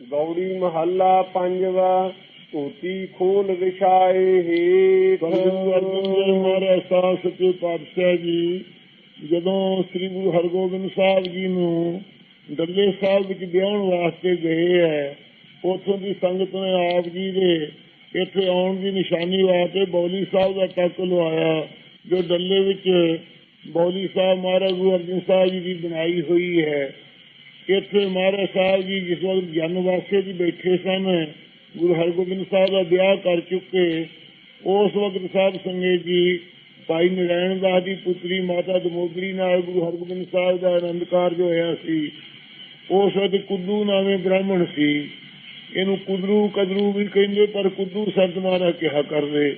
ਗੌੜੀ ਮਹੱਲਾ ਪੰਜਵਾ, ਧੋਤੀ ਖੋਲ ਵਿਛਾਏ ਹੇਠ ਗੁਰੂ ਅਰਜਨ ਦੇਵ ਮਹਾਰਾਜ ਸਾਹਿਬ, ਸੱਚੇ ਪਾਤਸ਼ਾਹ ਜੀ, ਜਦੋਂ ਸ੍ਰੀ ਗੁਰੂ ਹਰਗੋਬਿੰਦ ਸਾਹਿਬ ਜੀ ਨੂੰ ਡੱਲੇ ਸਾਹਿਬ ਵਿੱਚ ਵਿਆਹਣ ਵਾਸਤੇ ਗਏ ਹੈ, ਉਥੋਂ ਦੀ ਸੰਗਤ ਨੇ ਆਪ ਜੀ ਦੇ ਇੱਥੇ ਆਉਣ ਦੀ ਨਿਸ਼ਾਨੀ ਵਾਸਤੇ ਬੌਲੀ ਸਾਹਿਬ ਦਾ ਟੱਕ ਲਵਾਇਆ, ਜੋ ਡੱਲੇ ਵਿੱਚ ਬੌਲੀ ਸਾਹਿਬ ਮਹਾਰਾਜ ਗੁਰੂ ਅਰਜਨ ਸਾਹਿਬ ਜੀ ਦੀ ਬਣਾਈ ਹੋਈ ਹੈ। ਇੱਥੇ ਮਹਾਰਾਜ ਸਾਹਿਬ ਜੀ ਜਿਸ ਵਕਤ ਜਨ ਵਾਸਤੇ ਜੀ ਬੈਠੇ ਸਨ, ਗੁਰੂ ਹਰਗੋਬਿੰਦ ਸਾਹਿਬ ਦਾ ਵਿਆਹ ਕਰ ਚੁੱਕੇ, ਉਸ ਵਕਤ ਸਾਹਿਬ ਸੰਗਤ ਜੀ ਭਾਈ ਨਰੈਣ ਦਾਸ ਦੀ ਪੁੱਤਰੀ ਮਾਤਾ ਦਮੋਦਰੀ ਨਾਲ ਗੁਰੂ ਹਰਗੋਬਿੰਦ ਸਾਹਿਬ ਦਾ ਆਨੰਦ ਕਾਰਜ ਹੋਇਆ ਸੀ। ਉਸ ਵਕਤ ਕੁੱਦੂ ਨਾਮੇ ਬ੍ਰਾਹਮਣ ਸੀ। ਇਹਨੂੰ ਕੁਦਰੂ ਕਦਰੂ ਵੀ ਕਹਿੰਦੇ, ਪਰ ਕੁੱਦੂ ਸੰਤ ਮਹਾਰਾਜ ਕਿਹਾ ਕਰਦੇ।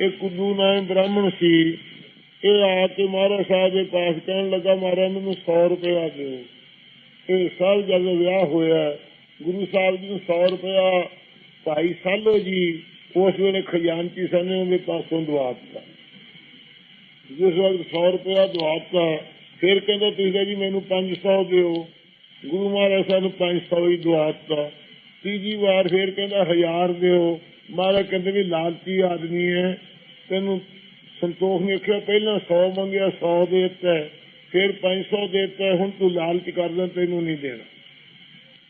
ਇਹ ਕੁੱਦੂ ਨਾਮ ਬ੍ਰਾਹਮਣ ਸੀ। ਇਹ ਆ ਕੇ ਮਹਾਰਾਜ ਸਾਹਿਬ ਦੇ ਪਾਸ ਕਹਿਣ ਲੱਗਾ, ਮਹਾਰਾਜ, ਮੈਨੂੰ 100 ਰੁਪਇਆ ਦਿਓ। ਇਹ ਸਾਲ ਜਦੋਂ ਵਿਆਹ ਹੋਇਆ, ਗੁਰੂ ਸਾਹਿਬ ਜੀ ਨੂੰ 100 ਰੁਪਇਆ ਭਾਈ ਸਾਲੋ ਜੀ ਉਸ ਵੇਲੇ ਖਜ਼ਾਨਚੀ ਸਨ ਉਹਦੇ ਪਾਸੋਂ ਦਵਾਤਾ ਜਿਸ ਵਕਤ 100 ਰੁਪਇਆ ਦਵਾਤਾ ਫਿਰ ਕਹਿੰਦਾ, ਤੁਸੀਂ ਜੀ ਮੈਨੂੰ 500 ਦਿਓ। ਗੁਰੂ ਮਹਾਰਾਜ ਸਾਹਿਬ ਨੂੰ 500 ਹੀ ਦਿੱਤਾ। ਤੀਜੀ ਵਾਰ ਫਿਰ ਕਹਿੰਦਾ 1000 ਦਿਓ। ਮਹਾਰਾਜ ਕਹਿੰਦੇ ਵੀ ਲਾਲਚੀ ਆਦਮੀ ਹੈ, ਤੈਨੂੰ ਸੰਤੋਖ ਨੇ ਆਖਿਆ ਪਹਿਲਾਂ 100 ਮੰਗਿਆ 100 ਦੇ ਦਿੱਤਾ। ਫਿਰ 500 ਦੇ ਦਿੱਤਾ, ਹੁਣ ਤੂੰ ਲਾਲਚ ਕਰਦਾ ਤੈਨੂੰ ਨਹੀਂ ਦੇਣਾ।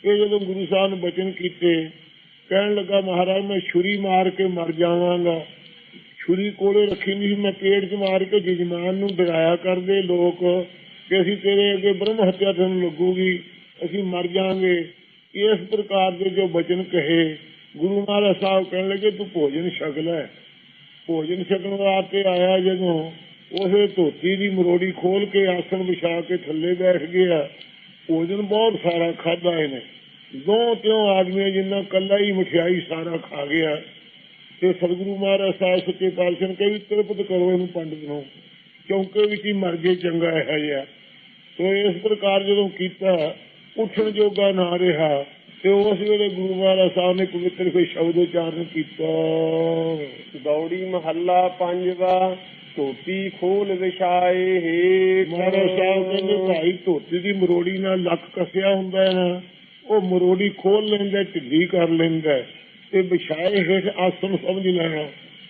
ਇਹ ਜਦੋਂ ਗੁਰੂ ਸਾਹਿਬ ਨੇ ਬਚਨ ਕੀਤੇ, ਕਹਿਣ ਲੱਗਾ, ਮਹਾਰਾਜ, ਮੈਂ ਛੁਰੀ ਮਾਰ ਕੇ ਮਰ ਜਾਵਾਂਗਾ। ਛੁਰੀ ਕੋਲੇ ਰੱਖੀ ਨਹੀਂ ਮੈਂ ਪੇਟ 'ਚ ਮਾਰ ਕੇ ਜਜਮਾਨ ਨੂੰ ਡਰਾਇਆ ਕਰਦੇ ਲੋਕ ਕਿ ਅਸੀਂ ਤੇਰੇ ਅੱਗੇ ਬ੍ਰਹਮ ਹੱਤਿਆ ਤੁਹਾਨੂੰ ਲੱਗੂਗੀ, ਅਸੀਂ ਮਰ ਜਾਾਂਗੇ ਇਸ ਪ੍ਰਕਾਰ ਦੇ ਜੋ ਬਚਨ ਕਹੇ, ਗੁਰੂ ਮਹਾਰਾਜ ਸਾਹਿਬ ਕਹਿਣ ਲੱਗੇ, ਤੂੰ ਭੋਜਨ ਛਕ ਲੈ। ਭੋਜਨ ਛਕਣ ਵਾਸਤੇ ਆਇਆ ਜਦੋਂ ਉਸੇ ਧੋਤੀ ਦੀ ਮਰੋੜੀ ਖੋਲ ਕੇ ਆਸਣ ਵਿਛਾ ਕੇ ਥੱਲੇ ਬੈਠ ਗਿਆ। ਭੋਜਨ ਬਹੁਤ ਸਾਰਾ ਖਾਦਾ ਇਹਨੇ। ਦੋ ਤਿਉ ਆਦਮੀ ਜਿੰਨਾ ਕੱਲਾ ਹੀ ਮਠਿਆਈ ਸਾਰਾ ਖਾ ਗਿਆ। ਤੇ ਸਤਿਗੁਰੂ ਮਹਾਰਾਜ ਸਾਹਿਬ ਸੱਚੇ ਪਾਤਸ਼ਾਹ ਨੇ ਕਿਹਾ ਵੀ ਤ੍ਰਿਪਤ ਕਰੋ ਇਹਨੂੰ ਪੰਡਤ ਨੂੰ। ਚੌਂਕੇ ਵਿੱਚ ਹੀ ਮਰ ਜੇ ਚੰਗਾ ਹੈ ਜਿਹਾ। ਸੋ ਇਸ ਪ੍ਰਕਾਰ ਜਦੋਂ ਕੀਤਾ, ਉੱਠਣ ਜੋਗਾ ਨਾ ਰਿਹਾ, ਤੇ ਉਸ ਵੇਲੇ ਗੁਰੂ ਮਹਾਰਾਜ ਸਾਹਿਬ ਨੇ ਪਵਿੱਤਰ ਕੋਈ ਸ਼ਬਦ ਉਚਾਰਨ ਕੀਤਾ। ਦੌੜੀ ਮਹੱਲਾ ਪੰਜਵਾ। ਧੋਤੀ ਖੋਲ ਵਿਛਾਏ ਹੇਠ ਮਹਾਰਾਜ ਸਾਹਿਬ ਕਹਿੰਦੇ ਭਾਈ ਧੋਤੀ ਦੀ ਮਰੋੜੀ ਨਾਲ ਲੱਕ ਕੱਸਿਆ ਹੁੰਦਾ ਹੈ ਨਾ ਉਹ ਮਰੋੜੀ ਖੋਲ ਲੈਂਦਾ ਢਿੱਲੀ ਕਰ ਲੈਂਦਾ ਤੇ ਵਿਛਾਏ ਹੇਠ ਆਸਣ ਸਮਝ ਲੈਣਾ।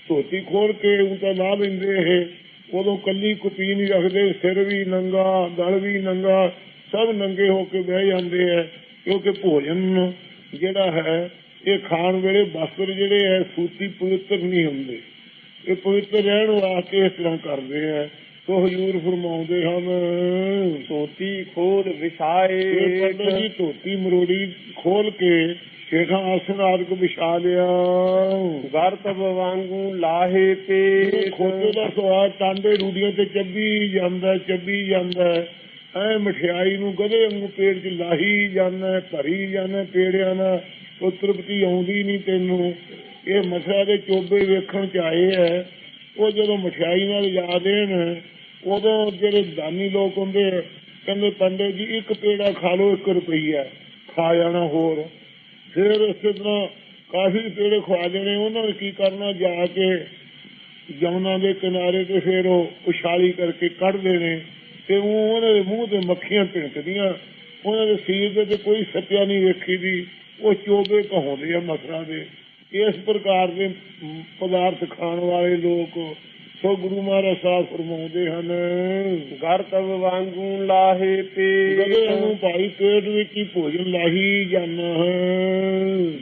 ਧੋਤੀ ਖੋਲ ਕੇ ਉਹ ਤਾਂ ਲਾ ਲੈਂਦੇ ਇਹ। ਉਦੋਂ ਕੱਲੀ ਕੁਪੀ ਨਹੀਂ ਰੱਖਦੇ ਸਿਰ ਵੀ ਨੰਗਾ ਗਲ ਵੀ ਨੰਗਾ ਸਭ ਨੰਗੇ ਹੋ ਕੇ ਬਹਿ ਜਾਂਦੇ ਆ। ਕਿਉਂਕਿ ਭੋਜਨ ਜਿਹੜਾ ਹੈ ਇਹ ਖਾਣ ਵੇਲੇ ਵਸਤਰ ਜਿਹੜੇ ਹੈ ਸੂਤੀ ਪਵਿੱਤਰ ਨਹੀਂ ਹੁੰਦੇ। ਇਹ ਪਵਿੱਤਰ ਰਹਿਣ ਵਾਸਤੇ ਇਸ ਤਰ੍ਹਾਂ ਕਰਦੇ ਆ। ਸੋ ਹਜੂਰ ਫਰਮਾਉਂਦੇ ਹਨ ਧੋਤੀ ਖੋਲ ਵਿਛਾਏ। ਪੰਡਤ ਜੀ ਧੋਤੀ ਮਰੋੜੀ ਖੋਲ ਕੇ ਸ਼ੇਖਾਂ ਆਸਣ ਆਦਿਕ ਵਿਛਾ ਲਿਆ। ਗਰਤਬ ਵਾਂਗੂ ਲਾਹੇ ਤੇ ਖੋਤੇ ਦਾ ਸਵਾਦ ਟਾਂਡੇ ਰੂੜੀਆਂ ਤੇ ਚੱਬੀ ਜਾਂਦਾ ਚੱਬੀ ਜਾਂਦਾ। ਐ ਮਠਿਆਈ ਨੂੰ ਕਦੇ ਵਾਂਗੂ ਪੇਟ 'ਚ ਲਾਹੀ ਜਾਂਦਾ ਭਰੀ ਜਾਂਦਾ ਪੇੜਿਆਂ ਨਾਲ। ਉਹ ਤ੍ਰਿਪਤੀ ਆਉਂਦੀ ਨਹੀਂ ਤੈਨੂੰ। ਇਹ ਮਠਿਆ ਦੇ ਚੋਬੇ ਵੇਖਣ 'ਚ ਆਏ ਐ ਉਹ ਜਦੋਂ ਮਠਿਆਈ ਨਾਲ ਜਾ ਦੇਣ ਉਦੋਂ ਜਿਹੜੇ ਦਾਨੀ ਲੋਕ ਹੁੰਦੇ ਕਹਿੰਦੇ ਪੰਡੇ ਜੀ, ਇੱਕ ਪੇੜਾ ਖਾ ਲਓ 1 ਰੁਪਈਆ, ਖਾ ਜਾਣਾ ਹੋਰ। ਫਿਰ ਇਸੇ ਤਰ੍ਹਾਂ ਕਾਫੀ ਪੇੜੇ ਖਵਾ ਦੇਣੇ, ਉਹਨਾਂ ਨੇ ਕੀ ਕਰਨਾ, ਜਾ ਕੇ ਜਮਨਾ ਦੇ ਕਿਨਾਰੇ ਤੇ ਫਿਰ ਉਹ ਉਛਾਲੀ ਕਰਕੇ ਕੱਢ ਦੇਣੇ, ਤੇ ਉਹ ਉਹਨਾਂ ਦੇ ਮੂੰਹ ਤੇ ਮੱਖੀਆਂ ਭਿਣਕਦੀਆਂ ਉਹਨਾਂ ਦੇ ਸਰੀਰ ਤੇ ਕੋਈ ਸੱਤਿਆ ਨਹੀਂ ਵੇਖੀ ਦੀ, ਉਹ ਚੋਬੇ ਕਹਾਉਂਦੇ ਆ ਮਸਰਾਂ ਦੇ। ਇਸ ਪ੍ਰਕਾਰ ਦੇ ਪਦਾਰਥ ਖਾਣ ਵਾਲੇ ਲੋਕ ਸੋ ਗੁਰੂ ਮਹਾਰਾਜ ਸਾਹਿਬ ਫਰਮਾਉਂਦੇ ਹਨ। ਗਰਤਬ ਵਾਂਗੂ ਲਾਹੇ ਤੇ ਗਲੇ ਨੂੰ ਭਾਈ ਪੇਟ ਵਿੱਚ ਹੀ ਭੋਜਨ ਲਾਹੀ ਜਾਣਾ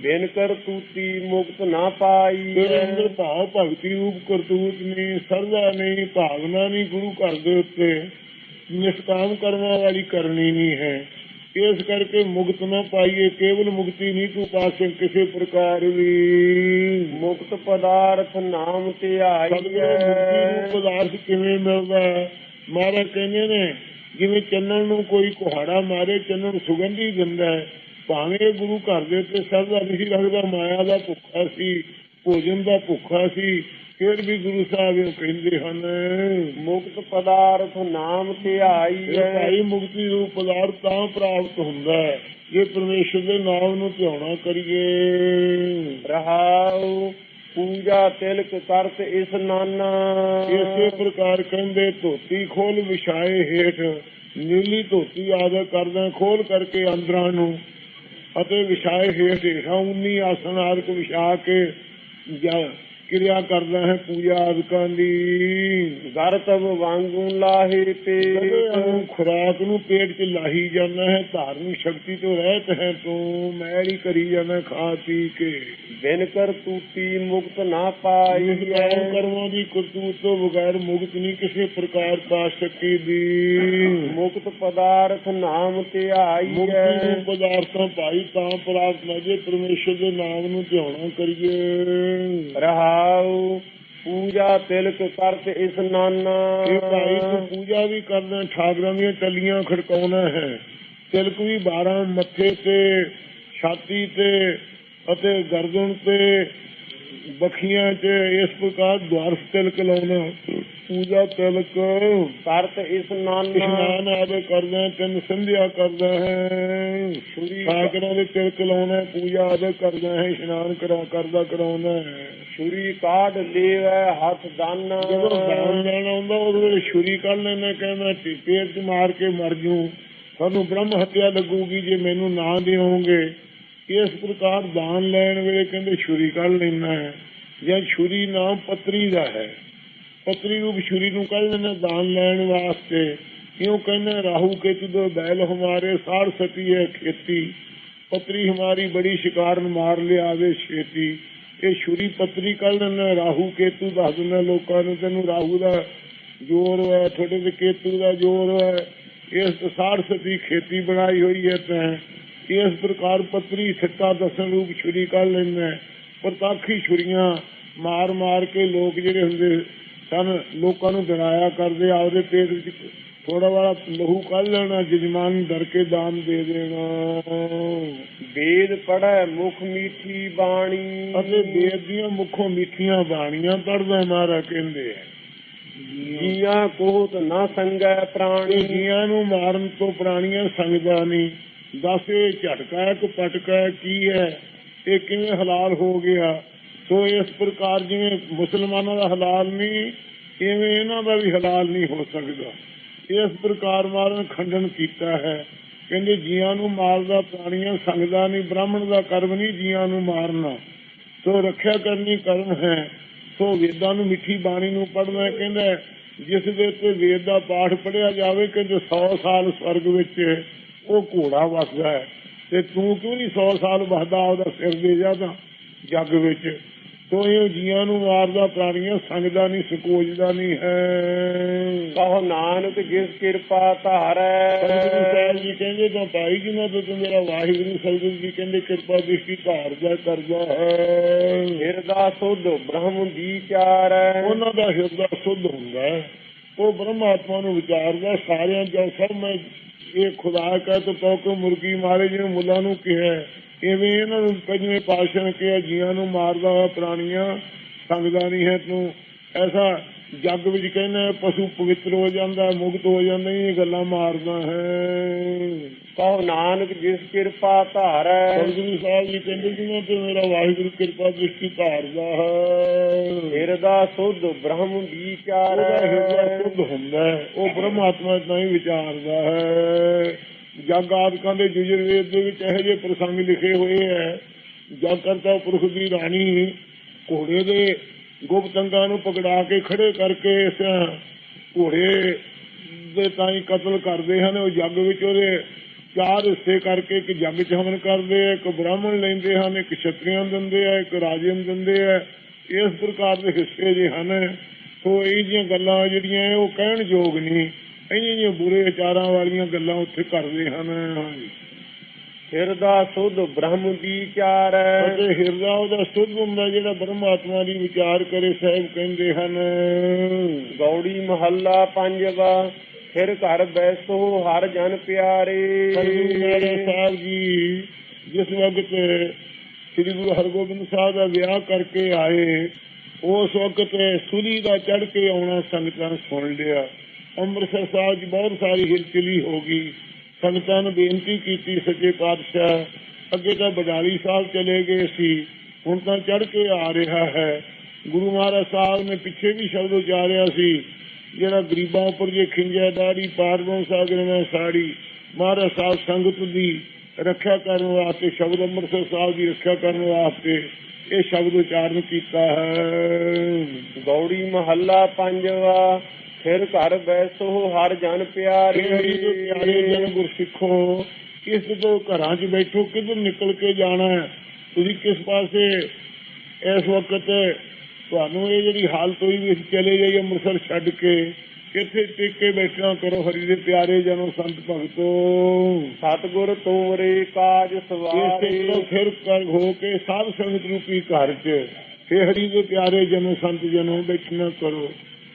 ਬਿਨ ਕਰ ਤੂਤੀ ਮੁਕਤ ਨਾ ਪਾਈ। ਅੰਦਰ ਭਾਵ ਭਗਤੀ ਰੂਪ ਕਰਤੂਤ ਨਹੀਂ ਸਰਦਾ ਨਹੀਂ ਭਾਵਨਾ ਨਹੀਂ ਗੁਰੂ ਘਰ ਦੇ ਉੱਤੇ। ਨਿਸ਼ਕਾਮ ਕਰਨਾ ਵਾਲੀ ਕਰਨੀ ਨਹੀਂ ਹੈ। ਇਸ ਕਰਕੇ ਮੁਕਤ ਨਾ ਪਾਈਏ ਕੇਵਲ ਮੁਕਤੀ ਨਹੀਂ ਤੂੰ ਪਾਸੇ ਕਿਸੇ ਪ੍ਰਕਾਰ ਵੀ ਮੁਕਤ ਪਦਾਰਥ ਨਾਮ ਤੇ ਆਈ ਸਤਿਗੁਰੂ ਮੁਕਤੀ ਨੂੰ ਪਦਾਰਥ ਕਿਵੇਂ ਮਿਲਦਾ ਹੈ? ਮਹਾਰਾਜ ਕਹਿੰਦੇ ਨੇ ਜਿਵੇਂ ਚੰਨਣ ਨੂੰ ਕੋਈ ਕੁਹਾੜਾ ਮਾਰੇ ਚੰਨਣ ਸੁਗੰਧੀ ਦਿੰਦਾ ਹੈ। ਭਾਵੇਂ ਗੁਰੂ ਘਰ ਦੇ ਉੱਤੇ ਸਰਦਾ ਨਹੀਂ ਰੱਖਦਾ ਮਾਇਆ ਦਾ ਭੁੱਖਾ ਸੀ ਭੋਜਨ ਦਾ ਭੁੱਖਾ ਸੀ ਫਿਰ ਵੀ ਗੁਰੂ ਸਾਹਿਬ ਇਹ ਕਹਿੰਦੇ ਹਨ ਮੁਕਤ ਪਦਾਰਥ ਨਾਮ ਤੇ ਆਈ ਇਹ ਭਾਈ ਮੁਕਤੀ ਰੂਪ ਪਦਾਰਥ ਤਾਂ ਪ੍ਰਾਪਤ ਹੁੰਦਾ ਹੈ ਜੇ ਪਰਮੇਸ਼ਰ ਦੇ ਨਾਮ ਨੂੰ ਧਿਆਉਣਾ ਕਰੀਏ। ਰਹਾਉ ਪੂਜਾ ਤਿਲਕ ਕਰਤ ਇਸ ਨਾਨਾ। ਇਸੇ ਪ੍ਰਕਾਰ ਕਹਿੰਦੇ ਧੋਤੀ ਖੋਲ ਵਿਛਾਏ ਹੇਠ ਨੀਲੀ ਧੋਤੀ ਆਦਰ ਕਰਦਾ ਖੋਲ ਕਰਕੇ ਅੰਦਰਾਂ ਨੂੰ ਅਤੇ ਵਿਛਾਏ ਹੇਠ ਹੇਠਾਂ 19 ਆਸਨ ਆਦਿਕ ਵਿਛਾ ਕੇ ਜਾਂ ਕਿਰਿਆ ਕਰਦਾ ਹੈ ਪੂਜਾ ਆਦਿਕਾਂ ਦੀ। ਗਰਤਵ ਵਾਂਗੂ ਲਾਹੇ ਤੇ ਤੂੰ ਖੁਰਾਕ ਨੂੰ ਪੇਟ 'ਚ ਲਾਹੀ ਜਾਂਦਾ ਹੈ ਧਾਰਮਿਕ ਸ਼ਕਤੀ ਤੋਂ ਰਹਿਤ ਹੈ ਤੂੰ ਮੈਲ ਹੀ ਕਰੀ ਜਾਂਦਾ ਖਾ ਪੀ ਕੇ। ਬਿਨ ਕਰ ਤੂਤੀ ਮੁਕਤ ਨਾ ਪਾਈ ਕਾਮ ਕਰਮਾਂ ਦੀ ਕਰਤੂਤ ਤੋਂ ਬਗੈਰ ਮੁਕਤ ਨਹੀਂ ਕਿਸੇ ਪ੍ਰਕਾਰ ਪਾ ਸਕੀ ਦੀ। ਮੁਕਤ ਪਦਾਰਥ ਨਾਮ ਧਿਆਈ ਮੁਕਤੀ ਨੂੰ ਪਦਾਰਥਾਂ ਭਾਈ ਤਾਂ ਪ੍ਰਾਪਤ ਨਾ ਜੇ ਪਰਮੇਸ਼ਰ ਦੇ ਨਾਮ ਨੂੰ ਧਿਆਉਣਾ ਕਰੀਏ। ਰਹਾਉ ਪੂਜਾ ਤਿਲਕ ਕਰਤ ਇਸਨਾਨਾ ਇਹ ਭਾਈ ਤੂੰ ਪੂਜਾ ਵੀ ਕਰਨਾ ਠਾਕਰਾਂ ਦੀਆਂ ਟੱਲੀਆਂ ਖੜਕਾਉਣਾ ਹੈ। ਤਿਲਕ ਵੀ 12 ਮੱਥੇ ਤੇ, ਛਾਤੀ ਤੇ ਅਤੇ ਗਰਦਨ ਤੇ, ਬਖੀਆਂ 'ਚ ਇਸ ਪ੍ਰਕਾਰ ਦਵਾਰਫ ਤਿਲਕ ਲਾਉਣਾ। ਪੂਜਾ ਤਿਲਕ ਕਰਤ ਇਸਨਾਨਾ ਇਸ਼ਨਾਨ ਆਦਿ ਕਰਦਾ ਤਿੰਨ ਸੰਧਿਆ ਕਰਦਾ ਹੈ। ਸ਼ੁਰੀ ਠਾਕਰਾਂ ਦੇ ਤਿਲਕ ਲਾਉਣਾ ਪੂਜਾ ਆਦਿ ਕਰਦਾ ਹੈ ਇਸ਼ਨਾਨ ਕਰਾ ਕਰਦਾ ਕਰਾਉਣਾ ਛੁਰੀ ਕਾਢ ਲੇਵੈ ਹੱਥ ਦਾਨਾ। ਜਦੋਂ ਦਾਨ ਲੈਣ ਆਉਂਦਾ ਉਹਦੇ ਵੇਲੇ ਛੁਰੀ ਕੱਢ ਲੈਣਾ ਕਹਿੰਦਾ ਪੇਟ 'ਚ ਮਾਰ ਕੇ ਮਰ ਜੂ ਤੁਹਾਨੂੰ ਬ੍ਰਹਮ ਹੱਤਿਆ ਲੱਗੂਗੀ ਜੇ ਮੈਨੂੰ ਨਾ ਦਿਓਗੇ। ਇਸ ਪ੍ਰਕਾਰ ਦਾਨ ਲੈਣ ਵੇਲੇ ਕਹਿੰਦੇ ਛੁਰੀ ਕੱਢ ਲੈਣਾ ਹੈ। ਜਾਂ ਛੁਰੀ ਨਾਮ ਪਤਰੀ ਦਾ ਹੈ। ਪਤਰੀ ਰੂਪ ਛੁਰੀ ਨੂੰ ਕੱਢ ਲੈਣਾ ਦਾਨ ਲੈਣ ਵਾਸਤੇ। ਕਿਉਂ ਕਹਿੰਦੇ ਰਾਹੂ ਕੇਤੂ ਦੇ ਬੈਲ ਹਮਾਰੇ, ਸਾੜ ਸਤੀ ਹੈ ਖੇਤੀ। ਪਤਰੀ ਹਮਾਰੀ ਬੜੀ ਸ਼ਿਕਾਰਨ ਮਾਰ ਲਿਆਵੇ ਛੇਤੀ। ਇਹ ਛੁਰੀ ਪਤਰੀ ਕੱਢ ਲੈਣਾ ਰਾਹੂ ਕੇਤੂ ਦੱਸ ਦਿੰਦਾ ਲੋਕਾਂ ਨੂੰ, ਤੈਨੂੰ ਰਾਹੂ ਦਾ ਜੋਰ ਹੈ, ਤੁਹਾਡੇ ਤੇ ਕੇਤੂ ਦਾ ਜੋਰ ਹੈ। ਇਸ ਸਾੜ ਸਤੀ ਖੇਤੀ ਬਣਾਈ ਹੋਈ ਹੈ ਤੈਂ ਇਸ ਪ੍ਰਕਾਰ ਪਤਰੀ ਸਿੱਟਾ ਦਸਨ ਰੂਪ ਛੁਰੀ ਕੱਢ ਲੈਣਾ ਪ੍ਰਤਾਖੀ ਛੁਰੀਆਂ ਮਾਰ ਮਾਰ ਕੇ ਲੋਕ ਜਿਹੜੇ ਹੁੰਦੇ ਸਨ ਲੋਕਾਂ ਨੂੰ ਡਰਾਇਆ ਕਰਦੇ ਆਪਦੇ ਪੇਟ ਵਿੱਚ ਥੋੜਾ ਵਾਲਾ ਲਹੂ ਕੱਢ ਲੈਣਾ ਜਜਮਾਨ ਡਰ ਕੇ ਦਾਨ ਦੇ ਦੇਣਾ। ਵੇਦ ਪੜੈ ਮੁਖ ਮੀਠੀ ਬਾਣੀ। ਅਤੇ ਵੇਦ ਦੀਆਂ ਮੁੱਖੋਂ ਮਿੱਠੀਆਂ ਬਾਣੀਆਂ ਪੜਦਾ ਮਾਰਾ ਕਹਿੰਦੇ ਆ ਜੀਆਂ ਕੋਤ ਨਾ ਸੰਗੈ ਪ੍ਰਾਣੀ। ਜੀਆਂ ਨੂੰ ਮਾਰਨ ਤੋਂ ਪ੍ਰਾਣੀਆਂ ਸੰਗਦਾ ਨਹੀਂ। ਦੱਸ ਇਹ ਝਟਕਾ ਕਿ ਪਟਕਾ ਹੈ, ਕੀ ਹੈ ਇਹ ਕਿਵੇਂ ਹਲਾਲ ਹੋ ਗਿਆ? ਸੋ ਇਸ ਪ੍ਰਕਾਰ ਜਿਵੇਂ ਮੁਸਲਮਾਨਾਂ ਦਾ ਹਲਾਲ ਨਹੀਂ, ਇਵੇਂ ਇਹਨਾਂ ਦਾ ਵੀ ਹਲਾਲ ਨਹੀਂ ਹੋ ਸਕਦਾ। ਇਸ ਪ੍ਰਕਾਰ ਮਾਰਨ ਖੰਡਨ ਕੀਤਾ ਹੈ। ਕਹਿੰਦੇ, ਜੀਆਂ ਨੂੰ ਮਾਰਦਾ ਪ੍ਰਾਣੀਆਂ ਸੰਗਦਾ ਨਹੀਂ, ਬ੍ਰਾਹਮਣ ਦਾ ਕਰਮ ਨਹੀਂ, ਜੀਆਂ ਨੂੰ ਮਾਰਨਾ। ਸੋ ਰੱਖਿਆ ਕਰਨੀ ਕਰਮ ਹੈ। ਸੋ ਵੇਦਾਂ ਨੂੰ ਮਿੱਠੀ ਬਾਣੀ ਨੂੰ ਪੜਨਾ ਕਹਿੰਦਾ, ਜਿਸ ਦੇ ਉੱਤੇ ਵੇਦ ਦਾ ਪਾਠ ਪੜਿਆ ਜਾਵੇ ਕਿ 100 ਸਾਲ ਸਵਰਗ ਵਿੱਚ ਉਹ ਘੋੜਾ ਵਸਦਾ ਹੈ। ਤੇ ਤੂੰ ਕਿਉਂ ਨਹੀਂ 100 ਸਾਲ ਵਸਦਾ? ਉਹਦਾ ਸਿਰ ਦੇ ਜਾਂਦਾ ਜੱਗ ਵਿੱਚ। ਇਹ ਜੀਆਂ ਨੂੰ ਮਾਰਦਾ ਪ੍ਰਾਣੀਆਂ ਸੰਗਦਾ ਨਹੀਂ ਸਕੋਜਦਾ ਨਹੀਂ ਹੈ? ਕਹੋ ਨਾਨਕ ਜਿਸ ਕਿਰਪਾ ਸਤਿਗੁਰੂ ਧਾਰੈ ਸਾਹਿਬ ਜੀ ਕਹਿੰਦੇ ਤਾਂ ਭਾਈ ਜੀ ਨਾਲ ਤਾਂ ਮੇਰਾ ਵਾਹਿਗੁਰੂ ਸਤਿਗੁਰੂ ਜੀ ਕਹਿੰਦੇ ਕਿਰਪਾ ਦ੍ਰਿਸ਼ਟੀ ਧਾਰਦਾ ਕਰਦਾ ਹੈ। ਹਿਰਦਾ ਸੁਧ ਬ੍ਰਹਮ ਵਿਚਾਰੈ ਉਹਨਾਂ ਦਾ ਹਿਰਦਾ ਸੁੱਧ ਹੁੰਦਾ ਹੈ। ਉਹ ਬ੍ਰਹਮਾਤਮਾ ਨੂੰ ਵਿਚਾਰਦਾ ਸਾਰਿਆਂ ਸਭ ਮੈਂ ਇਹ ਖੁਦਾ ਕਾ ਤੋ ਕਹੋ ਕਿ ਮੁਰਗੀ ਮਾਰੇ ਜਿਵੇਂ ਮੁੱਲਾਂ ਨੂੰ ਕਿਹਾ ਇਵੇਂ ਇਹਨਾਂ ਨੂੰ ਪੰਜਵੇਂ ਪਾਤਸ਼ਾਹ ਨੇ ਕਿਹਾ ਜੀਆਂ ਨੂੰ ਮਾਰਦਾ ਹੋਇਆ ਪ੍ਰਾਣੀਆਂ ਸੰਗਦਾ ਨਹੀਂ ਹੈ ਤੂੰ। ਐਸਾ ਜੱਗ ਵਿੱਚ ਕਹਿੰਦਾ ਪਸ਼ੂ ਪਵਿੱਤਰ ਹੋ ਜਾਂਦਾ ਮੁਕਤ ਹੋ ਜਾਂਦਾ ਇਹ ਗੱਲਾਂ ਮਾਰਦਾ ਹੈ। ਕਹੋ ਨਾਨਕ ਜਿਸ ਕਿਰਪਾ ਧਾਰੈ। ਸਤਿਗੁਰੂ ਸਾਹਿਬ ਜੀ ਕਹਿੰਦੇ ਜਿਵੇਂ ਤੇ ਮੇਰਾ ਵਾਹਿਗੁਰੂ ਕਿਰਪਾ ਦ੍ਰਿਸ਼ਟੀ ਧਾਰਦਾ ਹੈ। ਹਿਰਦਾ ਸੁਧ ਬ੍ਰਹਮ ਵਿਚਾਰੈ। ਹਿਰਦਾ ਸ਼ੁੱਧ ਹੁੰਦਾ ਹੈ ਉਹ ਬ੍ਰਹਮਾਤਮਾ ਤਾਂ ਹੀ ਵਿਚਾਰਦਾ ਹੈ। ਜਗ ਆਦਿਕਾਂ ਦੇ ਜੁਜਰਵੇਦ ਦੇ ਵਿੱਚ ਇਹੋ ਜਿਹੇ ਪ੍ਰਸੰਗ ਲਿਖੇ ਹੋਏ ਹੈ ਜਗ ਕਰਤਾ ਪੁਰਖ ਦੀ ਰਾਣੀ ਘੋੜੇ ਦੇ ਗੁਪਤੰਗਾਂ ਨੂੰ ਪਕੜਾ ਕੇ ਖੜੇ ਕਰਕੇ ਇਸ ਘੋੜੇ ਦੇ ਤਾਂ ਹੀ ਕਤਲ ਕਰਦੇ ਹਨ। ਉਹ ਜੱਗ ਵਿੱਚ ਉਹਦੇ ਚਾਰ ਹਿੱਸੇ ਕਰਕੇ ਇੱਕ ਜੱਗ ਚ ਹਵਨ ਕਰਦੇ ਆ ਇੱਕ ਬ੍ਰਾਹਮਣ ਲੈਂਦੇ ਹਨ, ਇੱਕ ਛਤਰੀਆਂ ਦਿੰਦੇ ਆ ਇੱਕ ਰਾਜੇ ਦਿੰਦੇ ਆ ਇਸ ਪ੍ਰਕਾਰ ਦੇ ਹਿੱਸੇ ਜੇ ਹਨ, ਸੋ ਇਹ ਜੀਆਂ ਗੱਲਾਂ ਜਿਹੜੀਆਂ ਉਹ ਕਹਿਣ ਯੋਗ ਨਹੀਂ। ਇੰਨੀਆਂ ਬੁਰੇ ਵਿਚਾਰਾਂ ਵਾਲੀਆਂ ਗੱਲਾਂ ਉੱਥੇ ਕਰਦੇ ਹਨ। ਹਾਂਜੀ ਹਿਰਦਾ ਸੁਧ ਬ੍ਰਹਮ ਵਿਚਾਰੈ ਅਤੇ ਹਿਰਦਾ ਉਹਦਾ ਸੁੱਧ ਹੁੰਦਾ ਜਿਹੜਾ ਬ੍ਰਹਮਾਤਮਾ ਦੀ ਵਿਚਾਰ ਕਰੇ ਸਾਹਿਬ ਕਹਿੰਦੇ ਹਨ। ਗੌੜੀ ਮਹੱਲਾ ਪੰਜਵਾ ਫਿਰ ਘਰ ਬੈਸੋ ਹਰ ਜਨ ਪਿਆਰੇ। ਸਤਿਗੁਰੂ ਮਹਾਰਾਜ ਸਾਹਿਬ ਜੀ ਜਿਸ ਵਕਤ ਸ੍ਰੀ ਗੁਰੂ ਹਰਗੋਬਿੰਦ ਸਾਹਿਬ ਦਾ ਵਿਆਹ ਕਰਕੇ ਆਏ ਉਸ ਵਕਤ ਸੂਲੀ ਦਾ ਚੜ ਕੇ ਆਉਣਾ ਸੰਗਤਾਂ ਸੁਣ ਲਿਆ। ਅੰਮ੍ਰਿਤਸਰ ਸਾਹਿਬ 'ਚ ਬਹੁਤ ਸਾਰੀ ਹਿਲਚਲੀ ਹੋ ਗਈ। ਸੰਗਤਾਂ ਨੂੰ ਬੇਨਤੀ ਕੀਤੀ, ਸੱਚੇ ਪਾਤਸ਼ਾਹ, ਅੱਗੇ ਤਾਂ ਬਡਾਲੀ ਸਾਹਿਬ ਚਲੇ ਗਏ ਸੀ, ਹੁਣ ਤਾਂ ਚੜ ਕੇ ਆ ਰਿਹਾ ਹੈ। ਗੁਰੂ ਮਹਾਰਾਜ ਸਾਹਿਬ ਨੇ ਪਿੱਛੇ ਵੀ ਸ਼ਬਦ ਉਚਾਰਿਆ ਸੀ, ਜਿਹੜਾ ਗਰੀਬਾਂ ਉੱਪਰ ਜੇ ਖਿੰਜਿਆ ਦਾੜੀ ਪਾਰਵੋਂ ਸਾਗਰ ਮੈਂ ਸਾੜੀ, ਮਹਾਰਾਜ ਸਾਹਿਬ ਸੰਗਤ ਦੀ ਰੱਖਿਆ ਕਰਨ ਵਾਸਤੇ, ਸ਼ਬਦ ਅੰਮ੍ਰਿਤਸਰ ਸਾਹਿਬ ਦੀ ਰੱਖਿਆ ਕਰਨ ਵਾਸਤੇ ਇਹ ਸ਼ਬਦ ਉਚਾਰਨ ਕੀਤਾ ਹੈ। ਗੌੜੀ ਮਹੱਲਾ ਪੰਜਵਾ ਫਿਰ ਘਰ ਬੈਸੋ ਹਰ ਜਨ ਪਿਆਰੇ। ਦੇ ਪਿਆਰੇ ਜਨ ਗੁਰਸਿੱਖੋ ਇਸ ਤੋਂ ਘਰਾਂ 'ਚ ਬੈਠੋ ਕਿੱਧਰ ਨਿਕਲ ਕੇ ਜਾਣਾ ਤੁਸੀਂ ਕਿਸ ਪਾਸੇ? ਇਸ ਵਕਤ ਤੁਹਾਨੂੰ ਇਹ ਜਿਹੜੀ ਹਾਲਤ ਹੋਈ ਵੀ ਅਸੀਂ ਚਲੇ ਜਾਈਏ ਅੰਮ੍ਰਿਤਸਰ ਛੱਡ ਕੇ ਕਿੱਥੇ ਟਿਕ ਕੇ ਬੈਠਣਾ ਕਰੋ ਹਰੀ ਦੇ ਪਿਆਰੇ ਜਨੋ ਸੰਤ ਭਗਤੋ। ਸਤਿਗੁਰ ਤੁਮਰੇ ਕਾਜ ਇਸੇ ਸਵਾਰੇ ਤੋਂ ਫਿਰ ਕਰ ਹੋ ਕੇ ਸਾਧ ਸੰਗਤ ਰੂਪੀ ਘਰ 'ਚ? ਫੇ ਹਰੀ ਦੇ ਪਿਆਰੇ ਜਨੋ ਸੰਤ ਜਨੋ ਬੈਠਣਾ ਕਰੋ।